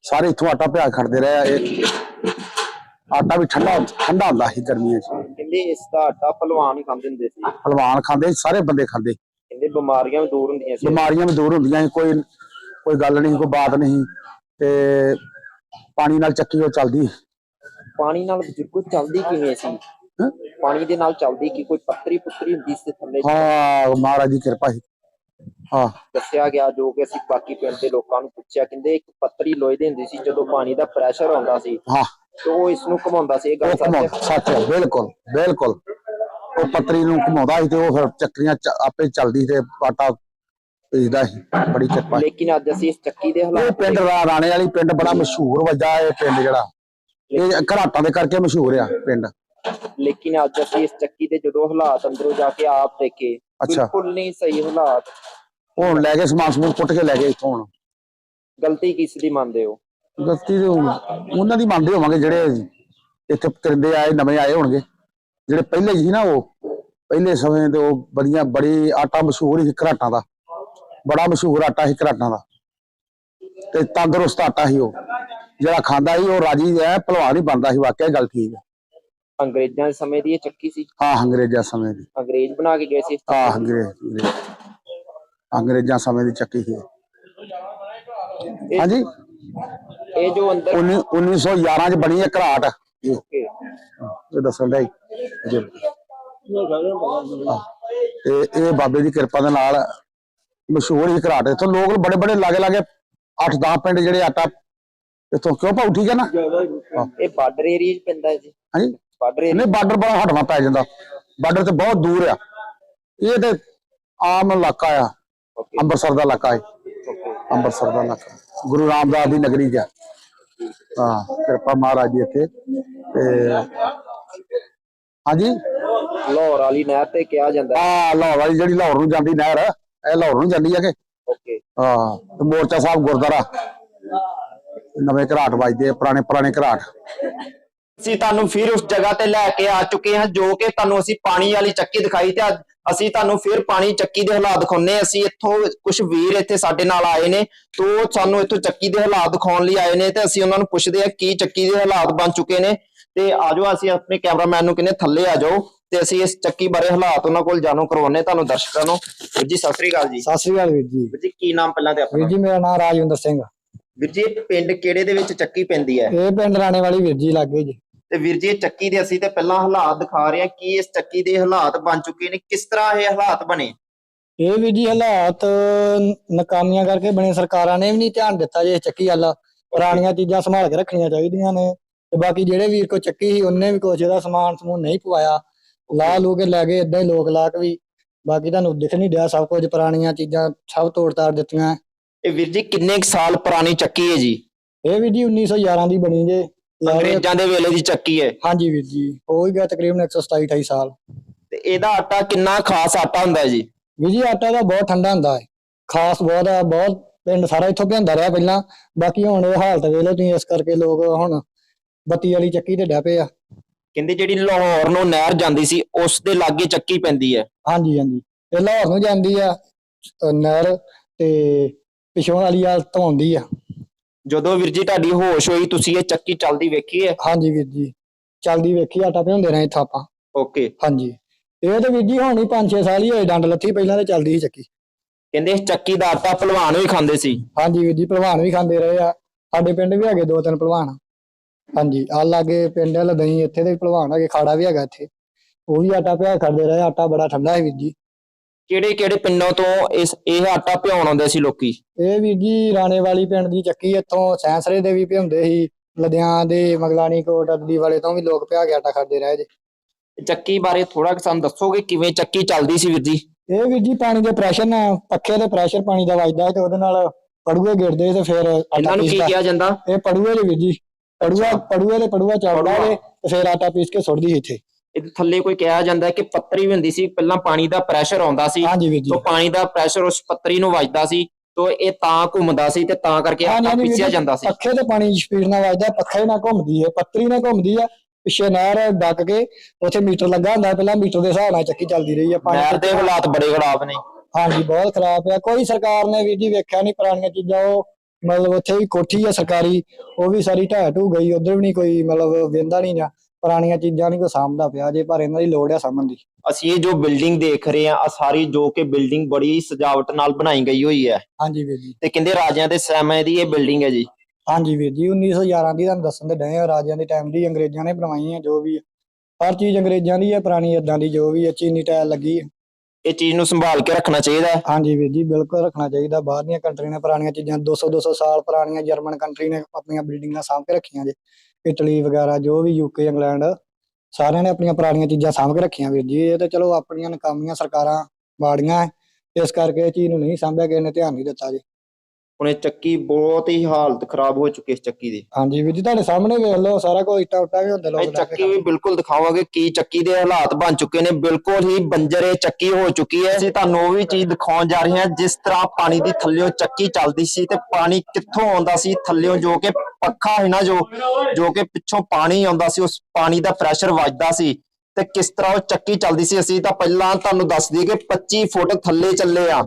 ਸਾਰੇ ਇੱਥੋਂ ਆਟਾ ਪਿਆ ਕੇ ਖੜਦੇ ਰਹੇ। ਆ। ਇਹ ਆਟਾ ਵੀ ਠੰਡਾ ਠੰਡਾ ਹੁੰਦਾ ਸੀ ਗਰਮੀਆਂ 'ਚ। ਕਹਿੰਦੇ ਇਸ ਦਾ ਆਟਾ ਪਹਿਲਵਾਨ ਖਾਂਦੇ ਹੁੰਦੇ ਸੀ। ਹਲਵਾਨ ਖਾਂਦੇ ਸੀ, ਸਾਰੇ ਬੰਦੇ ਖਾਂਦੇ। ਕਹਿੰਦੇ ਬਿਮਾਰੀਆਂ ਵੀ ਦੂਰ ਹੁੰਦੀਆਂ ਸੀ। ਬਿਮਾਰੀਆਂ ਵੀ ਦੂਰ ਹੁੰਦੀਆਂ ਸੀ ਕੋਈ ਕੋਈ ਗੱਲ ਨਹੀਂ ਕੋਈ ਬਾਤ ਨਹੀਂ। ਤੇ ਪਾਣੀ ਨਾਲ ਚੱਕੀ ਉਹ ਚੱਲਦੀ। ਪਾਣੀ ਨਾਲ ਬਜ਼ੁਰਗੋ ਚੱਲਦੀ ਕਿਵੇਂ ਸੀ? ਪਾਣੀ ਦੇ ਨਾਲ ਚੱਲਦੀ ਕਿ ਕੋਈ ਪੱਤਰੀ ਪੁੱਤਰੀ ਹੁੰਦੀ ਸੀ ਥੱਲੇ ਹਾਂ ਮਹਾਰਾਜ ਦੀ ਕਿਰਪਾ ਸੀ। ਹਾਂ। ਦੱਸਿਆ ਗਿਆ ਜੋ ਕਿ ਅਸੀਂ ਬਾਕੀ ਪਿੰਡ ਦੇ ਲੋਕਾਂ ਨੂੰ ਪੁੱਛਿਆ ਕਹਿੰਦੇ ਇੱਕ ਪੱਤਰੀ ਲੋਹੇ ਦੀ ਹੁੰਦੀ ਸੀ ਜਦੋਂ ਪਾਣੀ ਦਾ ਪ੍ਰੈਸ਼ਰ ਆਉਂਦਾ ਸੀ। ਹਾਂ। ਤੇ ਉਹ ਇਸ ਨੂੰ ਘੁਮਾਉਂਦਾ ਸੀ ਇਹ ਗੱਲ ਉਹ ਸੱਚ ਹੈ? ਸੱਚ ਹੈ ਬਿਲਕੁਲ ਬਿਲਕੁਲ। ਉਹ ਪੱਤਰੀ ਨੂੰ ਘੁਮਾਉਂਦਾ ਸੀ ਤੇ ਉਹ ਫਿਰ ਚੱਕਰੀਆਂ ਆਪੇ ਚੱਲਦੀ ਤੇ ਆਟਾ ਪੀਸਦਾ ਸੀ। ਬੜੀ ਕਿਰਪਾ। ਲੇਕਿਨ ਅੱਜ ਅਸੀਂ ਇਸ ਚੱਕੀ ਦੇ ਹਾਲਾਤ ਪਿੰਡ ਰਾ- ਰਾਣੇ ਵਾਲੀ ਪਿੰਡ ਬੜਾ ਮਸ਼ਹੂਰ ਵੱਜਾ ਇਹ ਪਿੰਡ ਜਿਹੜਾ। ਇਹ ਘਰਾਟਾਂ ਦੇ ਕਰਕੇ ਮਸ਼ਹੂਰ ਆ ਪਿੰਡ। ਲੇਕਿਨ ਅੱਜ ਅਸੀਂ ਇਸ ਚੱਕੀ ਦੇ ਜਦੋਂ ਹਾਲਾਤ ਅੰਦਰੋਂ ਜਾ ਕੇ ਆਪ ਦੇਖੇ ਅੱਛਾ। ਬਿਲਕੁਲ ਨਹੀਂ ਸਹੀ ਹਾਲਾਤ। ਹੁਣ ਲੈ ਕੇ ਸਮਾਨ ਸਮੂਨ ਕੁੱਟ ਕੇ ਲੈ ਗਏ ਇੱਥੋਂ ਹੁਣ। ਗਲਤੀ ਕਿਸ ਦੀ ਮੰਨਦੇ ਹੋ? ਗਲਤੀ ਉਹ- ਉਹਨਾਂ ਦੀ ਮੰਨਦੇ ਹੋਵਾਂਗੇ ਜਿਹੜੇ ਇੱਥੇ ਕਰਿੰਦੇ ਆਏ ਨਵੇਂ ਆਏ ਹੋਣਗੇ। ਜਿਹੜੇ ਪਹਿਲੇ ਸੀ ਨਾ ਉਹ ਪਹਿਲੇ ਸਮੇਂ ਤੇ ਉਹ ਬੜੀਆਂ ਬੜੀ ਆਟਾ ਮਸ਼ਹੂਰ ਸੀ ਘਰਾਟਾਂ ਦਾ। ਬੜਾ ਮਸ਼ਹੂਰ ਆਟਾ ਸੀ ਘਰਾਟਾਂ ਦਾ। ਤੇ ਤੰਦਰੁਸਤ ਆਟਾ ਸੀ ਉਹ। ਜਿਹੜਾ ਖਾਂਦਾ ਸੀ ਉਹ ਰਾਜੀ ਹੈ ਭਲਵਾਨ ਹੀ ਬਣਦਾ ਸੀ ਵਾਕਿਆ ਗੱਲ ਠੀਕ ਹੈ। ਅੰਗਰੇਜ਼ਾਂ ਦੇ ਸਮੇਂ ਦੀ ਇਹ ਚੱਕੀ ਸੀ ਹਾਂ ਅੰਗਰੇਜ਼ਾਂ ਸਮੇਂ ਦੀ ਅੰਗਰੇਜ਼ ਬਣਾ ਕੇ ਗਏ ਸੀ ਆ ਅੰਗਰੇਜ਼ ਅੰਗਰੇਜ਼। ਅੰਗਰੇਜ਼ਾਂ ਸਮੇਂ ਦੀ ਚੱਕੀ ਸੀ ਇਹ- ਹਾਂਜੀ ਇਹ ਜੋ ਅੰਦਰ 19 1911 ਚ ਬਣੀ ਹੈ ਘਰਾਟ ਇਹ ਕੇ ਇਹ ਦੱਸਣ ਦਾ ਜੀ ਤੇ ਇਹ ਬਾਬੇ ਦੀ ਕਿਰਪਾ ਦੇ ਨਾਲ ਮਸ਼ਹੂਰ ਹੀ ਘਰਾਟ ਇੱਥੋਂ ਲੋਕ ਬੜੇ ਬੜੇ ਲਾਗੇ ਲਾਗੇ 8-10 ਪਿੰਡ ਜਿਹੜੇ ਆਟਾ ਇੱਥੋਂ ਕਿਉਂ ਭਾਉ ਠੀਕ ਹੈ ਨਾ ਇਹ ਬਾਰਡਰ ਏਰੀਆ 'ਚ ਪੈਂਦਾ ਹੈ ਜੀ ਹਾਂਜੀ ਬਾਰਡਰ ਨਹੀਂ ਬਾਰਡਰ ਬੜਾ ਹਟਵਾ ਪੈ ਜਾਂਦਾ। ਬਾਰਡਰ ਤੇ ਬਹੁਤ ਦੂਰ ਆ। ਇਹ ਤੇ ਆਮ ਇਲਾਕਾ ਆ। ਅੰਮ੍ਰਿਤਸਰ ਦਾ ਇਲਾਕਾ ਹੈ ਅੰਮ੍ਰਿਤਸਰ ਦਾ ਇਲਾਕਾ। ਗੁਰੂ ਰਾਮਦਾਸ ਦੀ ਨਗਰੀ ਆ। ਹਾਂ ਕਿਰਪਾ ਮਹਾਰਾਜ ਦੀ ਇੱਥੇ। ਤੇ ਹਾਂਜੀ? ਲਾਹੌਰ ਵਾਲੀ ਨਹਿਰ ਤੇ ਕਿਹਾ ਜਾਂਦਾ। ਹੈ ਲਾਹੌਰ ਵਾਲੀ ਜਿਹੜੀ ਲਾਹੌਰ ਨੂੰ ਜਾਂਦੀ ਨਹਿਰ ਇਹ ਲਾਹੌਰ ਨੂੰ ਜਾਂਦੀ ਆ ਕਿ? ਓਕੇ ਹਾਂ ਤੇ ਮੋਰਚਾ ਸਾਹਿਬ ਗੁਰਦੁਆਰਾ। ਨਵੇਂ ਘਰਾਟ ਵੱਜਦੇ ਪੁਰਾਣੇ ਪੁਰਾਣੇ ਘਰਾਟ। ਅਸੀਂ ਤੁਹਾਨੂੰ ਫਿਰ ਉਸ ਜਗ੍ਹਾ ਤੇ ਲੈ ਕੇ ਆ ਚੁੱਕੇ ਹਾਂ ਜੋ ਕਿ ਤੁਹਾਨੂੰ ਅਸੀਂ ਪਾਣੀ ਵਾਲੀ ਚੱਕੀ ਦਿਖਾਈ ਤੇ ਅਸੀਂ ਤੁਹਾਨੂੰ ਫਿਰ ਪਾਣੀ ਚੱਕੀ ਦੇ ਹਾਲਾਤ ਦਿਖਾਉਨੇ ਅਸੀਂ ਇੱਥੋਂ ਕੁਝ ਵੀਰ ਇੱਥੇ ਸਾਡੇ ਨਾਲ ਆਏ ਨੇ ਤੋਂ ਸਾਨੂੰ ਇੱਥੋਂ ਚੱਕੀ ਦੇ ਹਾਲਾਤ ਦਿਖਾਉਣ ਲਈ ਆਏ ਨੇ ਤੇ ਅਸੀਂ ਉਹਨਾਂ ਨੂੰ ਪੁੱਛਦੇ ਆ ਕੀ ਚੱਕੀ ਦੇ ਹਾਲਾਤ ਬਣ ਚੁੱਕੇ ਨੇ। ਤੇ ਆਜੋ ਅਸੀਂ ਆਪਣੇ ਕੈਮਰਾਮੈਨ ਨੂੰ ਕਹਿੰਦੇ ਥੱਲੇ ਆ ਜਾਓ ਤੇ ਅਸੀਂ ਇਸ ਚੱਕੀ ਬਾਰੇ ਹਾਲਾਤ ਉਹਨਾਂ ਕੋਲ ਜਾਣੂ ਕਰਵਾਉਨੇ ਤੁਹਾਨੂੰ ਦਰਸ਼ਕਾਂ ਨੂੰ। ਵੀਰ ਜੀ ਸਤਿ ਸ੍ਰੀ ਅਕਾਲ ਜੀ। ਸਤਿ ਸ੍ਰੀ ਅਕਾਲ ਵੀਰ ਜੀ। ਵੀਰ ਜੀ ਕੀ ਨਾਮ ਪਹਿਲਾਂ ਤੇ ਆਪਣਾ? ਜੀ ਮੇਰਾ ਨਾਮ ਰਾਜਵਿੰਦਰ ਸਿੰਘ ਵੀਰ ਜੀ ਇਹ ਪਿੰਡ ਕਿਹੜੇ ਦੇ ਵਿੱਚ ਚੱਕੀ ਪੈਂਦੀ ਹੈ? ਇਹ ਪਿੰਡ ਰਾਣੇ ਵਾਲੀ ਵੀਰ ਜੀ ਲੱਗੇ ਜੀ। ਤੇ ਵੀਰ ਜੀ ਇਹ ਚੱਕੀ ਦੇ ਅਸੀਂ ਤੇ ਪਹਿਲਾਂ ਹਾਲਾਤ ਦਿਖਾ ਰਹੇ ਹਾਂ ਕੀ ਇਸ ਚੱਕੀ ਦੇ ਹਾਲਾਤ ਬਣ ਚੁੱਕੇ ਨੇ। ਕਿਸ ਤਰ੍ਹਾਂ ਇਹ ਹਾਲਾਤ ਬਣੇ? ਇਹ ਵੀ ਜੀ ਹਾਲਾਤ ਨਕਾਮੀਆਂ ਕਰਕੇ ਬਣੇ। ਸਰਕਾਰਾਂ ਨੇ ਵੀ ਨਹੀਂ ਧਿਆਨ ਦਿੱਤਾ ਜੇ ਚੱਕੀ ਵੱਲ। ਪੁਰਾਣੀਆਂ ਚੀਜ਼ਾਂ ਸੰਭਾਲ ਕੇ ਰੱਖਣੀਆਂ ਚਾਹੀਦੀਆਂ ਨੇ। ਤੇ ਬਾਕੀ ਜਿਹੜੇ ਵੀਰ ਕੋ ਚੱਕੀ ਸੀ ਉਹਨੇ ਵੀ ਕੁਛ ਇਹਦਾ ਸਮਾਨ ਸਮੂਨ ਨਹੀਂ ਪਵਾਇਆ। ਲਾ ਲੂ ਕੇ ਲੈ ਗਏ ਇਦਾਂ ਹੀ ਲੋਕ ਲਾਕ ਵੀ। ਬਾਕੀ ਤੁਹਾਨੂੰ ਦਿਖ ਨਹੀਂ ਡਿਆ ਸਭ ਕੁਝ। ਪੁਰਾਣੀਆਂ ਚੀਜ਼ਾਂ ਸਭ ਤੋੜ ਤਾੜ ਦਿੱਤੀਆਂ। ਇਹ ਵੀਰ ਜੀ ਕਿੰਨੇ ਕੁ ਸਾਲ ਪੁਰਾਣੀ ਚੱਕੀ ਹੈ ਜੀ? ਇਹ ਵੀ ਜੀ 1911 ਦੀ ਬਣੀ ਜੇ। ਅੰਗਰੇਜ਼ਾਂ ਦੇ ਵੇਲੇ ਦੀ ਚੱਕੀ ਹੈ। ਹਾਂਜੀ ਵੀਰ ਜੀ ਹੋ ਹੀ ਗਿਆ ਤਕਰੀਬਨ 127 28 ਸਾਲ। ਤੇ ਇਹਦਾ ਆਟਾ ਕਿੰਨਾ ਖਾਸ ਆਟਾ ਹੁੰਦਾ ਹੈ ਜੀ? ਵੀ ਜੀ ਆਟਾ ਦਾ ਬਹੁਤ ਠੰਡਾ ਹੁੰਦਾ ਹੈ। ਖਾਸ ਬਹੁਤ ਆ ਬਹੁਤ ਪਿੰਡ ਸਾਰਾ ਇੱਥੋਂ ਪਿਆਂਦਾ ਰਿਹਾ ਪਹਿਲਾਂ। ਬਾਕੀ ਹੁਣ ਇਹ ਹਾਲਤ ਵੇਖ ਲਓ ਤੁਸੀਂ ਇਸ ਕਰਕੇ ਲੋਕ ਹੁਣ ਬੱਤੀ ਵਾਲੀ ਚੱਕੀ ਤੇ ਡੈ ਪਏ ਆ। ਕਹਿੰਦੇ ਜਿਹੜੀ ਲਾਹੌਰ ਨੂੰ ਨਹਿਰ ਜਾਂਦੀ ਸੀ ਉਸ ਦੇ ਲਾਗੇ ਚੱਕੀ ਪੈਂਦੀ ਹੈ। ਹਾਂਜੀ ਹਾਂਜੀ। ਇਹ ਲਾਹੌਰ ਨੂੰ ਜਾਂਦੀ ਆ ਅਹ ਨਹਿਰ ਤੇ ਪਿਛੋਂ ਵਾਲੀ ਤੋਂ ਆਉਂਦੀ ਆ। ਜਦੋਂ ਵੀਰ ਜੀ ਤੁਹਾਡੀ ਹੋਸ਼ ਹੋਈ ਤੁਸੀਂ ਇਹ ਚੱਕੀ ਚੱਲਦੀ ਵੇਖੀ ਹੈ? ਹਾਂਜੀ ਵੀਰ ਜੀ ਚੱਲਦੀ ਵੇਖੀ ਆਟਾ ਪਿਉਂਦੇ ਰਹੇ ਇੱਥੋਂ ਆਪਾਂ। ਓਕੇ। ਹਾਂਜੀ। ਇਹ ਤੇ ਵੀਰ ਜੀ ਹੁਣ ਹੀ 5-6 ਸਾਲ ਹੀ ਹੋਏ ਡੰਡ ਲੱਥੀ ਪਹਿਲਾਂ ਤੇ ਚੱਲਦੀ ਸੀ ਚੱਕੀ। ਕਹਿੰਦੇ ਇਸ ਚੱਕੀ ਦਾ ਆਟਾ ਭਲਵਾਨ ਵੀ ਖਾਂਦੇ ਸੀ। ਹਾਂਜੀ ਵੀਰ ਜੀ ਭਲਵਾਨ ਵੀ ਖਾਂਦੇ ਰਹੇ ਆ। ਸਾਡੇ ਪਿੰਡ ਵੀ ਹੈਗੇ ਦੋ ਤਿੰਨ ਭਲਵਾਨ ਹਾਂਜੀ ਆ ਲਾਗੇ ਪਿੰਡ ਲਦਈ ਇੱਥੇ ਦੇ ਵੀ ਭਲਵਾਨ ਹੈਗੇ ਖਾੜਾ ਵੀ ਹੈਗਾ ਇੱਥੇ। ਉਹ ਵੀ ਆਟਾ ਪਿਆ ਕਰਦੇ ਰਹੇ ਆਟਾ ਬੜਾ ਠੰਡਾ ਹੈ ਵੀਰ ਜੀ। ਕਿਹੜੇ ਕਿਹੜੇ ਪਿੰਡਾਂ ਤੋਂ ਇਸ ਇਹ ਆਟਾ ਭਿਉਣ ਆਉਂਦੇ ਸੀ ਲੋਕੀ? ਇਹ ਵੀਰ ਜੀ ਰਾਣੇ ਵਾਲੀ ਪਿੰਡ ਦੀ ਚੱਕੀ ਇੱਥੋਂ ਸੈਂਸਰੇ ਦੇ ਵੀ ਭਿਉਂਦੇ ਸੀ ਲੁਧਿਆਣਾ ਦੇ ਮਗਲਾਣੀ ਕੋਟ ਅੱਡੀ ਵਾਲੇ ਤੋਂ ਵੀ ਲੋਕ ਪਿਆ ਕੇ ਆਟਾ ਖਾਂਦੇ ਰਹੇ ਜੇ। ਚੱਕੀ ਬਾਰੇ ਥੋੜਾ ਸਾਨੂੰ ਦੱਸੋਗੇ ਕਿਵੇਂ ਚੱਕੀ ਚੱਲਦੀ ਸੀ ਵੀਰ ਜੀ? ਇਹ ਵੀਰ ਜੀ ਪਾਣੀ ਦੇ ਪ੍ਰੈਸ਼ਰ ਨਾਲ ਪੱਖੇ ਦੇ ਪ੍ਰੈਸ਼ਰ ਪਾਣੀ ਦਾ ਵੱਜਦਾ ਤੇ ਉਹਦੇ ਨਾਲ ਪੜੂਏ ਗਿਰਦੇ ਤੇ ਫਿਰ ਆਟਾ ਇਹਨਾਂ ਨੂੰ ਕੀ ਕਿਹਾ ਜਾਂਦਾ? ਇਹ ਪੜੂਏ ਦੇ ਵੀਰ ਜੀ। ਪੜੂਆ ਪੜੂਏ ਦੇ ਪੜੂਆ ਚੜਦਾ ਪੜੂਆ। ਤੇ ਫਿਰ ਆਟਾ ਪੀਸ ਕੇ ਸੁੱਟਦੀ ਇੱਥੇ। ਇਹਦੇ ਥੱਲੇ ਕੋਈ ਕਿਹਾ ਜਾਂਦਾ ਕਿ ਪੱਤਰੀ ਵੀ ਹੁੰਦੀ ਸੀ ਪਹਿਲਾਂ ਪਾਣੀ ਦਾ ਪ੍ਰੈਸ਼ਰ ਆਉਂਦਾ ਸੀ ਹਾਂਜੀ ਵੀਰ ਜੀ। ਤੋਂ ਪਾਣੀ ਦਾ ਪ੍ਰੈਸ਼ਰ ਉਸ ਪੱਤਰੀ ਨੂੰ ਵੱਜਦਾ ਸੀ ਤੋਂ ਇਹ ਤਾਂ ਘੁੰਮਦਾ ਸੀ ਤੇ ਤਾਂ ਕਰਕੇ ਆਟਾ ਜੀ, ਜਾਂਦਾ ਸੀ। ਪੱਖੇ ਤੇ ਪਾਣੀ ਸਪੀਡ ਨਾਲ ਵੱਜਦਾ ਪੱਖਾ ਹੀ ਨਾ ਘੁੰਮਦੀ ਹੈ ਪੱਤਰੀ ਨਾਲ ਘੁੰਮਦੀ ਆ ਪਿੱਛੇ ਨਹਿਰ ਡੱਕ ਕੇ ਉੱਥੇ ਮੀਟਰ ਲੱਗਾ ਹੁੰਦਾ ਪਹਿਲਾਂ ਮੀਟਰ ਦੇ ਹਿਸਾਬ ਨਾਲ ਚੱਕੀ ਚੱਲਦੀ ਰਹੀ ਆ ਨਹਿਰ ਦੇ ਹਾਲਾਤ ਬੜੇ ਖਰਾਬ ਨੇ। ਹਾਂਜੀ ਬਹੁਤ ਖਰਾਬ ਆ ਕੋਈ ਸਰਕਾਰ ਨੇ ਵੀਰ ਜੀ ਵੇਖਿਆ ਨਹੀਂ ਪੁਰਾਣੀਆਂ ਚੀਜ਼ਾਂ ਉਹ ਮਤਲਬ ਉੱਥੇ ਵੀ ਕੋਠੀ ਆ ਸਰਕਾਰੀ ਉਹ ਵੀ ਸਾਰੀ ਢਹਿ ਢੂ ਗਈ ਉਧਰ ਵੀ ਨਹੀਂ ਕੋਈ ਮਤਲਬ ਵੇਂਦਾ ਨਹੀਂ ਨਾ ਪੁਰਾਣੀਆਂ ਚੀਜ਼ਾਂ ਨਹੀਂ ਕੋਈ ਸਾਂਭਦਾ ਪਿਆ ਜੇ ਪਰ ਇਹਨਾਂ ਦੀ ਲੋੜ ਆ ਸਾਂਭਣ ਦੀ। ਅਸੀਂ ਇਹ ਜੋ ਬਿਲਡਿੰਗ ਦੇਖ ਰਹੇ ਆ ਆ ਸਾਰੀ ਜੋ ਕਿ ਬਿਲਡਿੰਗ ਬੜੀ ਸਜਾਵਟ ਨਾਲ ਬਣਾਈ ਗਈ ਹੋਈ ਹੈ। ਹਾਂਜੀ ਵੀਰ ਜੀ। ਤੇ ਕਹਿੰਦੇ ਰਾਜਿਆਂ ਦੇ ਸਮੇਂ ਦੀ ਇਹ ਬਿਲਡਿੰਗ ਹੈ ਜੀ? ਹਾਂਜੀ ਵੀਰ ਜੀ 1911 ਦੀ ਤੁਹਾਨੂੰ ਦੱਸਣ ਦੇ ਡਏ ਆ ਰਾਜਿਆਂ ਦੇ ਟਾਈਮ ਦੀ ਅੰਗਰੇਜ਼ਾਂ ਨੇ ਬਣਵਾਈ ਆ ਜੋ ਵੀ ਆ। ਹਰ ਚੀਜ਼ ਅੰਗਰੇਜ਼ਾਂ ਦੀ ਹੈ ਪੁਰਾਣੀ ਏਦਾਂ ਦੀ ਜੋ ਵੀ ਹੈ ਚੀਨੀ ਟਾਇਲ ਲੱਗੀ ਹੈ। ਇਹ ਚੀਜ਼ ਨੂੰ ਸੰਭਾਲ ਕੇ ਰੱਖਣਾ ਚਾਹੀਦਾ ਹੈ? ਹਾਂਜੀ ਵੀਰ ਜੀ ਬਿਲਕੁਲ ਰੱਖਣਾ ਚਾਹੀਦਾ। ਬਾਹਰ ਦੀਆਂ ਕੰਟਰੀ ਨੇ ਪੁਰਾਣੀਆਂ ਚੀਜ਼ਾਂ 200 200 ਸਾਲ ਪੁਰਾਣੀਆਂ ਜਰਮਨ ਕੰਟਰੀ ਨੇ ਆਪਣੀਆਂ ਬਿਲਡਿੰਗਾਂ ਸਾਂਭ ਕੇ ਰੱਖੀਆਂ ਜੇ। ਇਟਲੀ ਵਗੈਰਾ, ਜੋ ਵੀ ਯੂਕੇ ਇੰਗਲੈਂਡ, ਸਾਰਿਆਂ ਨੇ ਆਪਣੀਆਂ ਪੁਰਾਣੀਆਂ ਚੀਜ਼ਾਂ ਸਾਂਭ ਕੇ ਰੱਖੀਆਂ ਵੀਰ ਜੀ। ਇਹ ਤਾਂ ਚਲੋ ਆਪਣੀਆਂ ਨਕਾਮੀਆਂ ਸਰਕਾਰਾਂ ਬਾੜੀਆਂ ਇਸ ਕਰਕੇ ਇਹ ਚੀਜ਼ ਨੂੰ ਨਹੀਂ ਸਾਂਭਿਆ, ਕਿਸੇ ਨੇ ਧਿਆਨ ਨਹੀਂ ਦਿੱਤਾ ਜੀ। ਹੁਣ ਇਹ ਚੱਕੀ ਬਹੁਤ ਹੀ ਹਾਲਤ ਖਰਾਬ ਹੋ ਚੁੱਕੀ ਇਸ ਚੱਕੀ ਦੀ। ਹਾਂਜੀ ਵੀਰ ਜੀ ਤੁਹਾਡੇ ਸਾਹਮਣੇ ਵੇਖ ਲਓ ਸਾਰਾ ਕੁਝ ਇੱਟਾਂ ਉੱਟਾਂ ਵੀ ਹੁੰਦੇ ਇਹ ਲੋਕ ਲਾ ਕੇ ਚੱਕੀ ਵੀ ਬਿਲਕੁਲ ਦਿਖਾਵਾਂਗੇ ਕੀ ਚੱਕੀ ਦੇ ਹਾਲਾਤ ਬਣ ਚੁੱਕੇ ਨੇ। ਬਿਲਕੁਲ ਹੀ ਬੰਜਰ ਇਹ ਚੱਕੀ ਹੋ ਚੁੱਕੀ ਹੈ। ਅਸੀਂ ਤੁਹਾਨੂੰ ਉਹ ਵੀ ਚੀਜ਼ ਦਿਖਾਉਣ ਜਾ ਰਹੇ ਹਾਂ ਜਿਸ ਤਰ੍ਹਾਂ ਪਾਣੀ ਦੀ ਥੱਲਿਓਂ ਚੱਕੀ ਚੱਲਦੀ ਸੀ ਤੇ ਪਾਣੀ ਕਿੱਥੋਂ ਆਉਂਦਾ ਸੀ? ਥੱਲਿਓਂ ਜੋ ਕਿ ਪੱਖਾ ਹੈ ਨਾ ਜੋ ਜੋ ਕਿ ਪਿੱਛੋਂ ਪਾਣੀ ਆਉਂਦਾ ਸੀ ਉਸ ਪਾਣੀ ਦਾ ਪ੍ਰੈਸ਼ਰ ਵੱਜਦਾ ਸੀ। ਤੇ ਕਿਸ ਤਰ੍ਹਾਂ ਉਹ ਚੱਕੀ ਚੱਲਦੀ ਸੀ ਅਸੀਂ ਤਾਂ ਪਹਿਲਾਂ ਤੁਹਾਨੂੰ ਦੱਸ ਦਈਏ ਕਿ 25 ਫੁੱਟ ਥੱਲੇ ਚੱਲੇ ਆ।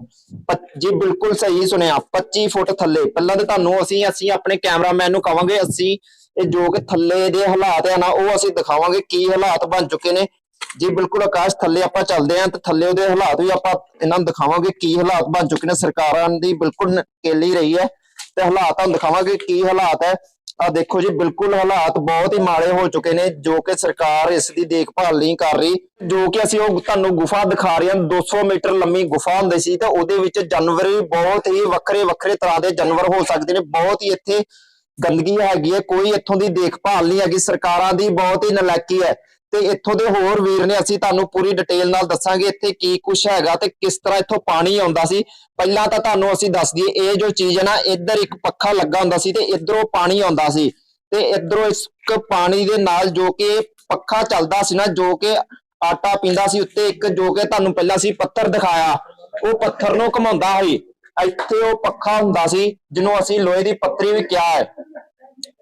ਪ- ਜੀ ਬਿਲਕੁਲ ਸਹੀ ਸੁਣਿਆ 25 ਫੁੱਟ ਥੱਲੇ। ਪਹਿਲਾਂ ਤਾਂ ਤੁਹਾਨੂੰ ਅਸੀਂ ਅਸੀਂ ਆਪਣੇ ਕੈਮਰਾਮੈਨ ਨੂੰ ਕਵਾਂਗੇ, ਅਸੀਂ ਇਹ ਜੋ ਕਿ ਥੱਲੇ ਦੇ ਹਾਲਾਤ ਆ ਨਾ, ਉਹ ਅਸੀਂ ਦਿਖਾਵਾਂਗੇ ਕੀ ਹਾਲਾਤ ਬਣ ਚੁੱਕੇ ਨੇ। ਜੀ ਬਿਲਕੁਲ ਆਕਾਸ਼ ਥੱਲੇ ਆਪਾਂ ਚੱਲਦੇ ਆਂ ਤੇ ਥੱਲੇ ਉਹਦੇ ਹਾਲਾਤ ਵੀ ਆਪਾਂ ਇਹਨਾਂ ਨੂੰ ਦਿਖਾਵਾਂਗੇ ਕੀ ਹਾਲਾਤ ਬਣ ਚੁੱਕੇ ਨੇ। ਸਰਕਾਰਾਂ ਦੀ ਬਿਲਕੁਲ ਨਕੇਲੀ ਰਹੀ ਹੈ ਤੇ ਹਾਲਾਤ ਤੁਹਾਨੂੰ ਦਿਖਾਵਾਂਗੇ ਕੀ ਹਾਲਾਤ ਹੈ। ਆ ਦੇਖੋ ਜੀ, ਬਿਲਕੁਲ ਹਾਲਾਤ ਬਹੁਤ ਹੀ ਮਾੜੇ ਹੋ ਚੁੱਕੇ ਨੇ, ਜੋ ਕਿ ਸਰਕਾਰ ਇਸ ਦੀ ਦੇਖਭਾਲ ਨਹੀਂ ਕਰ ਰਹੀ, ਜੋ ਕਿ ਅਸੀਂ ਉਹ ਤੁਹਾਨੂੰ ਗੁਫਾ ਦਿਖਾ ਰਹੇ ਹਾਂ 200 ਮੀਟਰ ਲੰਮੀ ਗੁਫਾ ਹੁੰਦੀ ਸੀ ਤਾਂ ਉਹਦੇ ਵਿੱਚ ਜਾਨਵਰ ਵੀ ਬਹੁਤ ਹੀ ਵੱਖਰੇ ਵੱਖਰੇ ਤਰ੍ਹਾਂ ਦੇ ਜਾਨਵਰ ਹੋ ਸਕਦੇ ਨੇ, ਬਹੁਤ ਹੀ ਇੱਥੇ ਗੰਦਗੀ ਹੈਗੀ ਹੈ, ਕੋਈ ਇੱਥੋਂ ਦੀ ਦੇਖਭਾਲ ਨਹੀਂ ਹੈਗੀ, ਸਰਕਾਰਾਂ ਦੀ ਬਹੁਤ ਹੀ ਨਲਾਇਕੀ ਹੈ। ਤੇ ਇੱਥੋਂ ਦੇ ਹੋਰ ਵੀਰ ਨੇ ਅਸੀਂ ਤੁਹਾਨੂੰ ਪੂਰੀ ਡਿਟੇਲ ਨਾਲ ਦੱਸਾਂਗੇ ਇੱਥੇ ਕੀ ਕੁਝ ਹੈਗਾ ਤੇ ਕਿਸ ਤਰ੍ਹਾਂ ਇੱਥੋਂ ਪਾਣੀ ਆਉਂਦਾ ਸੀ। ਪਹਿਲਾਂ ਤਾਂ ਤੁਹਾਨੂੰ ਅਸੀਂ ਦੱਸ ਦਈਏ, ਇਹ ਜੋ ਚੀਜ਼ ਹੈ ਨਾ, ਇੱਧਰ ਇੱਕ ਪੱਖਾ ਲੱਗਾ ਹੁੰਦਾ ਸੀ ਤੇ ਇੱਧਰੋਂ ਪਾਣੀ ਆਉਂਦਾ ਸੀ। ਤੇ ਇੱਧਰੋਂ ਇਸ ਪਾਣੀ ਦੇ ਨਾਲ ਜੋ ਕਿ ਪੱਖਾ ਚੱਲਦਾ ਸੀ ਨਾ, ਜੋ ਕਿ ਆਟਾ ਪੀਂਦਾ ਸੀ ਉੱਤੇ ਇੱਕ ਜੋ ਕਿ ਤੁਹਾਨੂੰ ਪਹਿਲਾਂ ਸੀ ਪੱਥਰ ਦਿਖਾਇਆ, ਉਹ ਪੱਥਰ ਨੂੰ ਘਮਾਉਂਦਾ ਸੀ। ਇੱਥੇ ਉਹ ਪੱਖਾ ਹੁੰਦਾ ਸੀ, ਜਿਹਨੂੰ ਅਸੀਂ ਲੋਹੇ ਦੀ ਪੱਤਰੀ ਵੀ ਕਿਹਾ ਹੈ।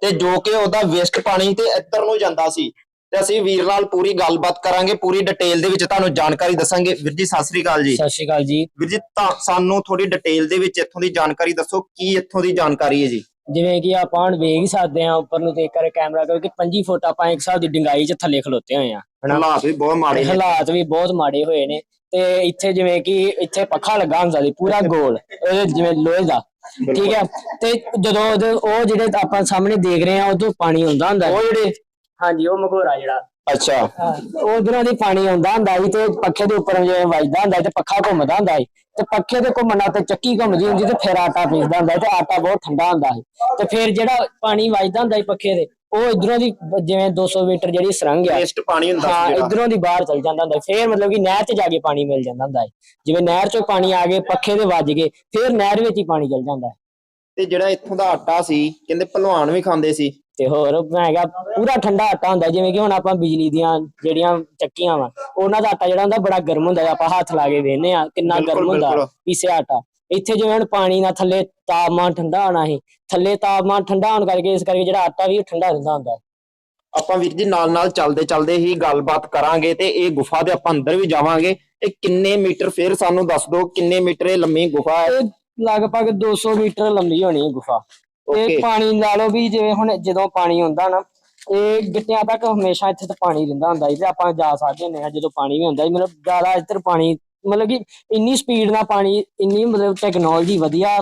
ਤੇ ਜੋ ਕਿ ਉਹਦਾ ਵੇਸਟ ਪਾਣੀ ਤੇ ਇੱਧਰ ਨੂੰ ਜਾਂਦਾ ਸੀ। ਤੇ ਅਸੀਂ ਵੀਰ ਨਾਲ ਪੂਰੀ ਗੱਲਬਾਤ ਕਰਾਂਗੇ ਪੂਰੀ ਡਿਟੇਲ ਦੇ ਵਿੱਚ ਤੁਹਾਨੂੰ ਜਾਣਕਾਰੀ ਦੱਸਾਂਗੇ। ਵੀਰ ਜੀ ਸਤਿ ਸ੍ਰੀ ਅਕਾਲ ਜੀ। ਸਤਿ ਸ਼੍ਰੀ ਅਕਾਲ ਜੀ। ਵੀਰ ਜੀ ਤਾਂ ਸਾਨੂੰ ਥੋੜੀ ਡਿਟੇਲ ਦੇ ਵਿੱਚ ਇੱਥੋਂ ਦੀ ਜਾਣਕਾਰੀ ਦੱਸੋ ਕੀ ਇੱਥੋਂ ਦੀ ਜਾਣਕਾਰੀ ਹੈ ਜੀ? ਜਿਵੇਂ ਕਿ ਆਪਾਂ ਹੁਣ ਵੇਖ ਹੀ ਸਕਦੇ ਆ ਉੱਪਰ ਨੂੰ ਦੇਖ ਕਰ ਕੈਮਰਾ ਕਿਉਂਕਿ 25 ਫੁੱਟ ਆਪਾਂ ਇੱਕ ਹਿਸਾਬ ਦੀ ਡੰਗਾਈ 'ਚ ਥੱਲੇ ਖਲੋਤੇ ਹੋਏ ਆ ਹਾਲਾਤ ਵੀ ਬਹੁਤ ਮਾੜੇ ਨੇ। ਹਾਲਾਤ ਵੀ ਬਹੁਤ ਮਾੜੇ ਹੋਏ ਨੇ। ਤੇ ਇੱਥੇ ਜਿਵੇਂ ਕਿ ਇੱਥੇ ਪੱਖਾ ਲੱਗਾ ਹੁੰਦਾ ਸੀ ਪੂਰਾ ਗੋਲ ਜਿਵੇਂ ਲੋਹੇ ਦਾ ਠੀਕ ਹੈ? ਤੇ ਜਦੋਂ ਉਹ ਜਿਹੜੇ ਆਪਾਂ ਸਾਹਮਣੇ ਦੇਖ ਰਹੇ ਆ ਉਦੋਂ ਪਾਣੀ ਆਉਂਦਾ ਹੁੰਦਾ ਉਹ ਜਿਹੜੇ ਹਾਂਜੀ ਉਹ ਮਘੋਰਾ ਜਿਹੜਾ। ਅੱਛਾ। ਉਧਰੋਂ ਦੀ ਪਾਣੀ ਆਉਂਦਾ ਹੁੰਦਾ ਸੀ ਤੇ ਪੱਖੇ ਦੇ ਉੱਪਰ ਜਿਵੇਂ ਵੱਜਦਾ ਹੁੰਦਾ ਸੀ ਤੇ ਪੱਖਾ ਘੁੰਮਦਾ ਹੁੰਦਾ ਸੀ। ਤੇ ਪੱਖੇ ਦੇ ਘੁੰਮਣ ਨਾਲ ਤੇ ਚੱਕੀ ਘੁੰਮਦੀ ਹੁੰਦੀ ਤੇ ਫਿਰ ਆਟਾ ਪੀਸਦਾ ਹੁੰਦਾ ਸੀ ਤੇ ਆਟਾ ਬਹੁਤ ਠੰਡਾ ਹੁੰਦਾ ਸੀ। ਤੇ ਫਿਰ ਜਿਹੜਾ ਪਾਣੀ ਵੱਜਦਾ ਹੁੰਦਾ ਸੀ ਪੱਖੇ ਦੇ ਉਹ ਇਧਰੋਂ ਦੀ ਜਿਵੇਂ 200 ਮੀਟਰ ਜਿਹੜੀ ਸੁਰੰਗ ਆ। ਵੇਸਟ ਪਾਣੀ ਹੁੰਦਾ ਹਾਂ ਸੀ ਜਿਹੜਾ। ਇਧਰੋਂ ਦੀ ਬਾਹਰ ਚਲ ਜਾਂਦਾ ਹੁੰਦਾ। ਫਿਰ ਮਤਲਬ ਕਿ ਨਹਿਰ 'ਚ ਜਾ ਕੇ ਪਾਣੀ ਮਿਲ ਜਾਂਦਾ ਹੁੰਦਾ ਹੈ ਜਿਵੇਂ ਨਹਿਰ 'ਚੋਂ ਪਾਣੀ ਆ ਗਏ ਪੱਖੇ ਦੇ ਵੱਜ ਗਏ ਫਿਰ ਨਹਿਰ ਵਿੱਚ ਹੀ ਪਾਣੀ ਚਲ ਜਾਂਦਾ ਹੈ। ਤੇ ਜਿਹੜਾ ਇੱਥੋਂ ਦਾ ਆਟਾ ਸੀ ਕਹਿੰਦੇ ਭਲਵਾਨ ਵੀ ਖਾਂਦੇ ਸੀ। ਤੇ ਹੋਰ ਮੈਂ ਕਿਹਾ ਪੂਰਾ ਠੰਡਾ ਆਟਾ ਹੁੰਦਾ ਜਿਵੇਂ ਕਿ ਹੁਣ ਆਪਾਂ ਬਿਜਲੀ ਦੀਆਂ ਜਿਹੜੀਆਂ ਚੱਕੀਆਂ ਵਾ ਉਹਨਾਂ ਦਾ ਆਟਾ ਜਿਹੜਾ ਹੁੰਦਾ ਬੜਾ ਗਰਮ ਹੁੰਦਾ ਆਪਾਂ ਹੱਥ ਲਾ ਕੇ ਵੇਖਨੇ ਆ ਕਿੰਨਾ ਗਰਮ ਹੁੰਦਾ। ਪੀਸਿਆ ਆਟਾ। ਇੱਥੇ ਜਿਵੇਂ ਹੁਣ ਪਾਣੀ ਨਾਲ ਥੱਲੇ ਤਾਪਮਾਨ ਠੰਡਾ ਹੋਣਾ ਸੀ ਥੱਲੇ ਤਾਪਮਾਨ ਠੰਡਾ ਹੋਣ ਕਰਕੇ ਇਸ ਕਰਕੇ ਜਿਹੜਾ ਆਟਾ ਵੀ ਉਹ ਠੰਡਾ ਰਹਿੰਦਾ ਹੁੰਦਾ। ਆਪਾਂ ਵੀਰ ਜੀ ਨਾਲ ਨਾਲ ਚੱਲਦੇ ਚੱਲਦੇ ਹੀ ਗੱਲਬਾਤ ਕਰਾਂਗੇ ਤੇ ਇਹ ਗੁਫਾ ਦੇ ਆਪਾਂ ਅੰਦਰ ਵੀ ਜਾਵਾਂਗੇ। ਇਹ ਕਿੰਨੇ ਮੀਟਰ ਫਿਰ ਸਾਨੂੰ ਦੱਸ ਦਿਓ ਕਿੰਨੇ ਮੀਟਰ ਇਹ ਲੰਮੀ ਗੁਫਾ ਹੈ? ਲਗਭਗ 200 ਮੀਟਰ ਲੰਬੀ ਹੋਣੀ ਹੈ ਗੁਫਾ। ਤੇ ਪਾਣੀ ਲਾ ਲਓ ਵੀ ਜਿਵੇਂ ਹੁਣ ਜਦੋਂ ਪਾਣੀ ਆਉਂਦਾ ਨਾ ਇਹ ਗਿੱਟਿਆਂ ਤੱਕ ਹਮੇਸ਼ਾ ਇੱਥੇ ਤਾਂ ਪਾਣੀ ਰਹਿੰਦਾ ਹੁੰਦਾ ਸੀ ਤੇ ਆਪਾਂ ਜਾ ਸਕਦੇ ਆ ਜਦੋਂ ਪਾਣੀ ਵੀ ਹੁੰਦਾ ਮਤਲਬ ਜ਼ਿਆਦਾ ਇੱਧਰ ਪਾਣੀ ਮਤਲਬ ਕਿ ਇੰਨੀ ਸਪੀਡ ਨਾਲ ਪਾਣੀ ਇੰਨੀ ਮਤਲਬ ਟੈਕਨੋਲੋਜੀ ਵਧੀਆ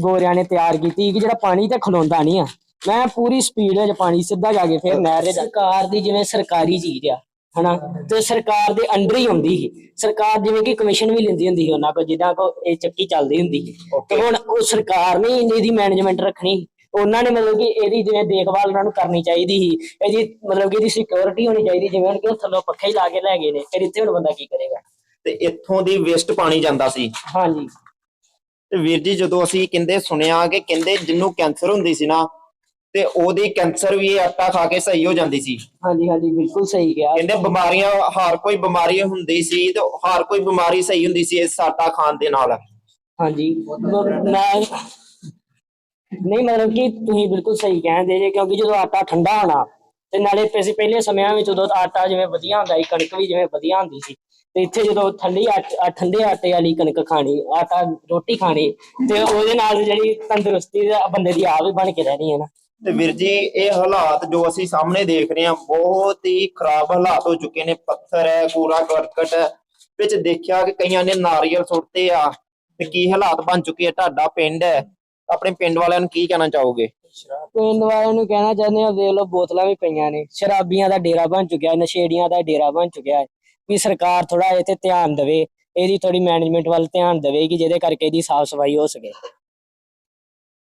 ਗੋਰਿਆਂ ਨੇ ਤਿਆਰ ਕੀਤੀ ਕਿ ਜਿਹੜਾ ਪਾਣੀ ਤੇ ਖਲੋਂਦਾ ਨਹੀਂ ਆ। ਮੈਂ ਪੂਰੀ ਸਪੀਡ ਵਿੱਚ ਪਾਣੀ ਸਿੱਧਾ ਜਾ ਕੇ ਫਿਰ ਨਹਿਰ ਦੇ ਸਰਕਾਰ ਦੀ ਜਿਵੇਂ ਸਰਕਾਰੀ ਚੀਜ਼ ਆ ਹਨਾ? ਤੇ ਸਰਕਾਰ ਦੇ ਅੰਡਰ ਹੀ ਹੁੰਦੀ ਸੀ। ਸਰਕਾਰ ਜਿਵੇਂ ਕਿ ਕਮਿਸ਼ਨ ਵੀ ਲੈਂਦੀ ਹੁੰਦੀ ਸੀ ਉਹਨਾਂ ਕੋਲ ਜਿੱਦਾਂ ਕੋ ਇਹ ਚੱਕੀ ਚੱਲਦੀ ਹੁੰਦੀ ਸੀ। ਤੇ ਹੁਣ ਉਹ ਸਰਕਾਰ ਨੇ ਇਹਦੀ ਮੈਨੇਜਮੈਂਟ ਰੱਖਣੀ। ਉਹਨਾਂ ਨੇ ਮਤਲਬ ਕਿ ਇਹਦੀ ਜਿਵੇਂ ਦੇਖਭਾਲ ਉਹਨਾਂ ਨੂੰ ਕਰਨੀ ਚਾਹੀਦੀ ਸੀ। ਇਹਦੀ ਮਤਲਬ ਕਿ ਇਹਦੀ ਸਿਕਿਉਰਿਟੀ ਹੋਣੀ ਚਾਹੀਦੀ ਜਿਵੇਂ ਹੁਣ ਕਿ ਥੱਲੋਂ ਪੱਖੇ ਹੀ ਲਾ ਕੇ ਲੈ ਗਏ ਨੇ। ਫਿਰ ਇੱਥੇ ਹੁਣ ਬੰਦਾ ਕੀ ਕਰੇਗਾ? ਤੇ ਇੱਥੋਂ ਦੀ ਵੇਸਟ ਪਾਣੀ ਜਾਂਦਾ ਸੀ। ਹਾਂਜੀ। ਤੇ ਵੀਰ ਜੀ ਜਦੋਂ ਅਸੀਂ ਕਹਿੰਦੇ ਸੁਣਿਆ ਕਿ ਕਹਿੰਦੇ ਜਿਹਨੂੰ ਕੈਂਸਰ ਹੁੰਦੀ ਸੀ ਨਾ ਤੇ ਉਹਦੀ ਕੈਂਸਰ ਵੀ ਇਹ ਆਟਾ ਖਾ ਕੇ ਸਹੀ ਹੋ ਜਾਂਦੀ ਸੀ। ਹਾਂਜੀ ਹਾਂਜੀ ਬਿਲਕੁਲ ਸਹੀ ਕਿਹਾ। ਕਹਿੰਦੇ ਬਿਮਾਰੀਆਂ ਹਰ ਕੋਈ ਬਿਮਾਰੀ ਹੁੰਦੀ ਸੀ ਤੇ ਹਰ ਕੋਈ ਬਿਮਾਰੀ ਸਹੀ ਹੁੰਦੀ ਸੀ ਇਸ ਆਟਾ ਖਾਣ ਦੇ ਨਾਲ। ਹਾਂਜੀ ਮ- ਨਹੀਂ ਮਤਲਬ ਕਿ ਤੁਸੀਂ ਬਿਲਕੁਲ ਸਹੀ ਕਹਿੰਦੇ ਜੇ ਕਿਉਂਕਿ ਜਦੋਂ ਆਟਾ ਠੰਡਾ ਹੋਣਾ ਤੇ ਨਾਲੇ ਪਹਿ- ਪਹਿਲੇ ਸਮਿਆਂ ਵਿੱਚ ਉਦੋਂ ਆਟਾ ਜਿਵੇਂ ਵਧੀਆ ਹੁੰਦਾ ਸੀ ਕਣਕ ਵੀ ਜਿਵੇਂ ਵਧੀਆ ਹੁੰਦੀ ਸੀ। ਤੇ ਇੱਥੇ ਜਦੋਂ ਠੰਡੀ ਆ ਠੰਡੇ ਆਟੇ ਵਾਲੀ ਕਣਕ ਖਾਣੀ ਆਟਾ ਰੋਟੀ ਖਾਣੀ ਤੇ ਉਹਦੇ ਨਾਲ ਜਿਹੜੀ ਤੰਦਰੁਸਤੀ ਦਾ ਬੰਦੇ ਦੀ ਆਪ ਹੀ ਬਣ ਕੇ ਰਹਿਣੀ ਹੈ ਨਾ। ਤੇ ਵੀਰ ਜੀ, ਇਹ ਹਾਲਾਤ ਜੋ ਅਸੀਂ ਸਾਹਮਣੇ ਦੇਖ ਰਹੇ ਹਾਂ, ਬਹੁਤ ਹੀ ਖਰਾਬ ਹਾਲਾਤ ਹੋ ਚੁੱਕੇ ਨੇ। ਪੱਥਰ ਹੈ ਕੂੜਾ ਕਰਕਟ ਹੈ। ਵਿੱਚ ਦੇਖਿਆ ਕਿ ਕਈਆਂ ਨੇ ਨਾਰੀਅਲ ਸੁੱਟਤੇ ਆ ਤੇ ਕੀ ਹਾਲਾਤ ਬਣ ਚੁੱਕੇ ਆ। ਤੁਹਾਡਾ ਪਿੰਡ ਹੈ। ਆਪਣੇ ਪਿੰਡ ਵਾਲਿਆਂ ਨੂੰ ਕੀ ਕਹਿਣਾ ਚਾਹੋਗੇ? ਪਿੰਡ ਵਾਲਿਆਂ ਨੂੰ ਕਹਿਣਾ ਚਾਹੁੰਦੇ ਆ ਵੇਖ ਲਓ, ਬੋਤਲਾਂ ਵੀ ਪਈਆਂ ਨੇ। ਸ਼ਰਾਬੀਆਂ ਦਾ ਡੇਰਾ ਬਣ ਚੁੱਕਿਆ, ਨਸ਼ੇੜੀਆਂ ਦਾ ਡੇਰਾ ਬਣ ਚੁੱਕਿਆ ਹੈ। ਵੀ ਸਰਕਾਰ ਥੋੜਾ ਇਹ ਤੇ ਧਿਆਨ ਦੇਵੇ, ਇਹਦੀ ਥੋੜੀ ਮੈਨੇਜਮੈਂਟ ਵੱਲ ਧਿਆਨ ਦੇਵੇ ਕਿ ਜਿਹਦੇ ਕਰਕੇ ਇਹਦੀ ਸਾਫ਼ ਸਫ਼ਾਈ ਹੋ ਸਕੇ।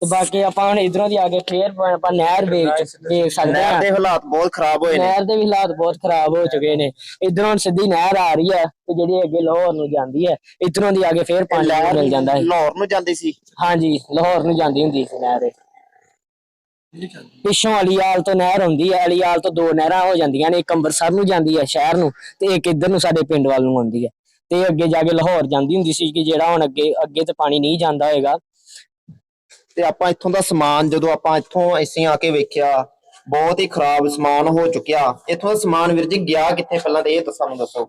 ਤੇ ਬਾਕੀ ਆਪਾਂ ਹੁਣ ਇਧਰੋਂ ਦੀ ਆ ਕੇ ਫੇਰ ਆਪਾਂ ਨਹਿਰ ਵੇਖ ਵੇਖ ਸਕਦੇ ਨਹਿਰ ਹਾਂ। ਦੇ ਹਾਲਾਤ ਬਹੁਤ ਖਰਾਬ ਹੋਏ ਨੇ। ਨਹਿਰ ਦੇ ਵੀ ਹਾਲਾਤ ਬਹੁਤ ਖਰਾਬ ਹੋ ਚੁੱਕੇ ਨੇ। ਇਧਰੋਂ ਸਿੱਧੀ ਨਹਿਰ ਆ ਰਹੀ ਹੈ ਤੇ ਜਿਹੜੀ ਅੱਗੇ ਲਾਹੌਰ ਨੂੰ ਜਾਂਦੀ ਹੈ ਇਧਰੋਂ ਦੀ ਆ ਕੇ ਫੇਰ ਪਾਣੀ ਮਿਲ ਜਾਂਦਾ ਹੈ। ਲਾਹੌਰ ਨੂੰ ਜਾਂਦੀ ਸੀ। ਹਾਂਜੀ ਲਾਹੌਰ ਨੂੰ ਜਾਂਦੀ ਹੁੰਦੀ ਸੀ ਨਹਿਰ। ਇਹ ਪਿੱਛੋਂ ਅਲੀਆਲ ਤੋਂ ਨਹਿਰ ਹੁੰਦੀ ਹੈ ਅਲੀਆਲ ਤੋਂ ਦੋ ਨਹਿਰਾਂ ਹੋ ਜਾਂਦੀਆਂ ਨੇ ਇੱਕ ਅੰਮ੍ਰਿਤਸਰ ਨੂੰ ਜਾਂਦੀ ਹੈ ਸ਼ਹਿਰ ਨੂੰ ਤੇ ਇੱਕ ਇੱਧਰ ਨੂੰ ਸਾਡੇ ਪਿੰਡ ਵੱਲ ਨੂੰ ਆਉਂਦੀ ਹੈ। ਤੇ ਅੱਗੇ ਜਾ ਕੇ ਲਾਹੌਰ ਜਾਂਦੀ ਹੁੰਦੀ ਸੀ ਕਿ ਜਿਹੜਾ ਹੁਣ ਅੱਗੇ ਅੱਗੇ ਤੇ ਪਾਣੀ ਨਹੀਂ ਜਾਂਦਾ ਹੋਏਗਾ। ਤੇ ਆਪਾਂ ਇੱਥੋਂ ਦਾ ਸਮਾਨ ਜਦੋਂ ਆਪਾਂ ਇੱਥੋਂ ਅਸੀਂ ਆ ਕੇ ਵੇਖਿਆ ਬਹੁਤ ਹੀ ਖਰਾਬ ਸਮਾਨ ਹੋ ਚੁੱਕਿਆ। ਇੱਥੋਂ ਦਾ ਸਮਾਨ ਵੀਰ ਜੀ ਗਿਆ ਕਿੱਥੇ? ਪਹਿਲਾਂ ਤੇ ਇਹ ਤਾਂ ਸਾਨੂੰ ਦੱਸੋ।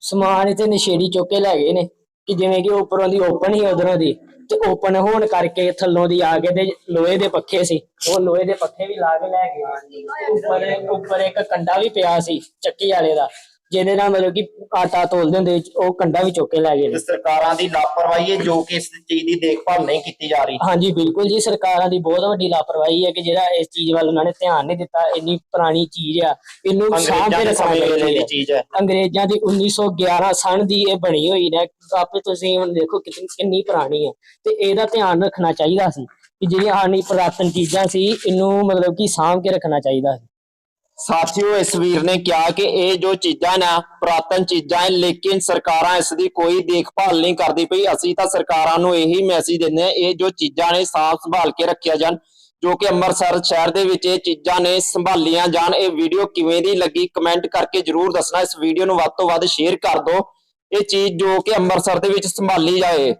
ਸਮਾਨ ਇੱਥੇ ਨਸ਼ੇੜੀ ਚੁੱਕ ਕੇ ਲੈ ਗਏ ਨੇ ਕਿ ਜਿਵੇਂ ਕਿ ਉੱਪਰੋਂ ਦੀ ਓਪਨ ਹੀ ਉਧਰੋਂ ਦੀ। ਤੇ ਓਪਨ ਹੋਣ ਕਰਕੇ ਥੱਲੋਂ ਦੀ ਆ ਕੇ ਤੇ ਲੋਹੇ ਦੇ ਪੱਖੇ ਸੀ। ਉਹ ਲੋਹੇ ਦੇ ਪੱਖੇ ਵੀ ਲਾ ਕੇ ਲੈ ਗਏ। ਉੱਪਰ ਉੱਪਰ ਇੱਕ ਕੰਡਾ ਵੀ ਪਿਆ ਸੀ ਚੱਕੀ ਵਾਲੇ ਦਾ। ਜਿਹਦੇ ਨਾਲ ਮਤਲਬ ਕਿ ਆਟਾ ਤੋਲਦੇ ਹੁੰਦੇ ਉਹ ਕੰਡਾ ਵੀ ਚੁੱਕ ਕੇ ਲੈ ਗਏ ਤੇ ਨੇ ਸਰਕਾਰਾਂ ਦੀ ਲਾਪਰਵਾਹੀ ਹੈ ਜੋ ਕਿ ਇਸ ਚੀਜ਼ ਦੀ ਦੇਖਭਾਲ ਨਹੀਂ ਕੀਤੀ ਜਾ ਰਹੀ। ਹਾਂਜੀ ਬਿਲਕੁਲ ਜੀ ਸਰਕਾਰਾਂ ਦੀ ਬਹੁਤ ਵੱਡੀ ਲਾਪਰਵਾਹੀ ਹੈ ਕਿ ਜਿਹੜਾ ਇਸ ਚੀਜ਼ ਵੱਲ ਉਹਨਾਂ ਨੇ ਧਿਆਨ ਨਹੀਂ ਦਿੱਤਾ ਇੰਨੀ ਪੁਰਾਣੀ ਚੀਜ਼ ਆ ਇਹਨੂੰ ਸਾਂਭ ਅੰਗਰੇਜ਼ਾਂ ਕੇ ਦੇ ਰੱਖਣਾ ਸਮੇਂ ਵੇਲੇ ਚਾਹੀਦਾ ਦੀ ਹੈ ਚੀਜ਼ ਹੈ। ਅੰਗਰੇਜ਼ਾਂ ਦੀ 1911 ਸਨ ਦੀ ਇਹ ਬਣੀ ਹੋਈ ਨੇ ਆਪੇ ਤੁਸੀਂ ਹੁਣ ਦੇਖੋ ਕਿੰਨੀ ਕਿੰਨੀ ਪੁਰਾਣੀ ਹੈ। ਤੇ ਇਹਦਾ ਧਿਆਨ ਰੱਖਣਾ ਚਾਹੀਦਾ ਸੀ ਕਿ ਜਿਹੜੀਆਂ ਸਾਡੀ ਪੁਰਾਤਨ ਚੀਜ਼ਾਂ ਸੀ ਇਹਨੂੰ ਮਤਲਬ ਕਿ ਸਾਂਭ ਕੇ ਰੱਖਣਾ ਚਾਹੀਦਾ ਸੀ। ਸਾਥੀਓ, ਇਸ ਵੀਰ ਨੇ ਕਿਹਾ ਕਿ ਇਹ ਜੋ ਚੀਜ਼ਾਂ ਨਾ, ਪੁਰਾਤਨ ਚੀਜ਼ਾਂ ਹੈ ਲੇਕਿਨ ਸਰਕਾਰਾਂ ਇਸ ਦੀ ਕੋਈ ਦੇਖਭਾਲ ਨਹੀਂ ਕਰਦੀ ਪਈ। ਅਸੀਂ ਤਾਂ ਸਰਕਾਰਾਂ ਨੂੰ ਇਹੀ ਮੈਸੇਜ ਦਿੰਦੇ ਆ ਇਹ ਜੋ ਚੀਜ਼ਾਂ ਨੇ, ਸਾਫ਼ ਸੰਭਾਲ ਕੇ ਰੱਖਿਆ ਜਾਣ, ਜੋ ਕਿ ਅੰਮ੍ਰਿਤਸਰ ਸ਼ਹਿਰ ਦੇ ਵਿੱਚ ਇਹ ਚੀਜ਼ਾਂ ਨੇ, ਸੰਭਾਲੀਆਂ ਜਾਣ। ਇਹ ਵੀਡੀਓ ਕਿਵੇਂ ਦੀ ਲੱਗੀ ਕਮੈਂਟ ਕਰਕੇ ਜਰੂਰ ਦੱਸਣਾ। ਇਸ ਵੀਡੀਓ ਨੂੰ ਵੱਧ ਤੋਂ ਵੱਧ ਸ਼ੇਅਰ ਕਰ ਦਿਓ। ਇਹ ਚੀਜ਼ ਜੋ ਕਿ ਅੰਮ੍ਰਿਤਸਰ ਦੇ ਵਿੱਚ ਸੰਭਾਲੀ ਜਾਏ।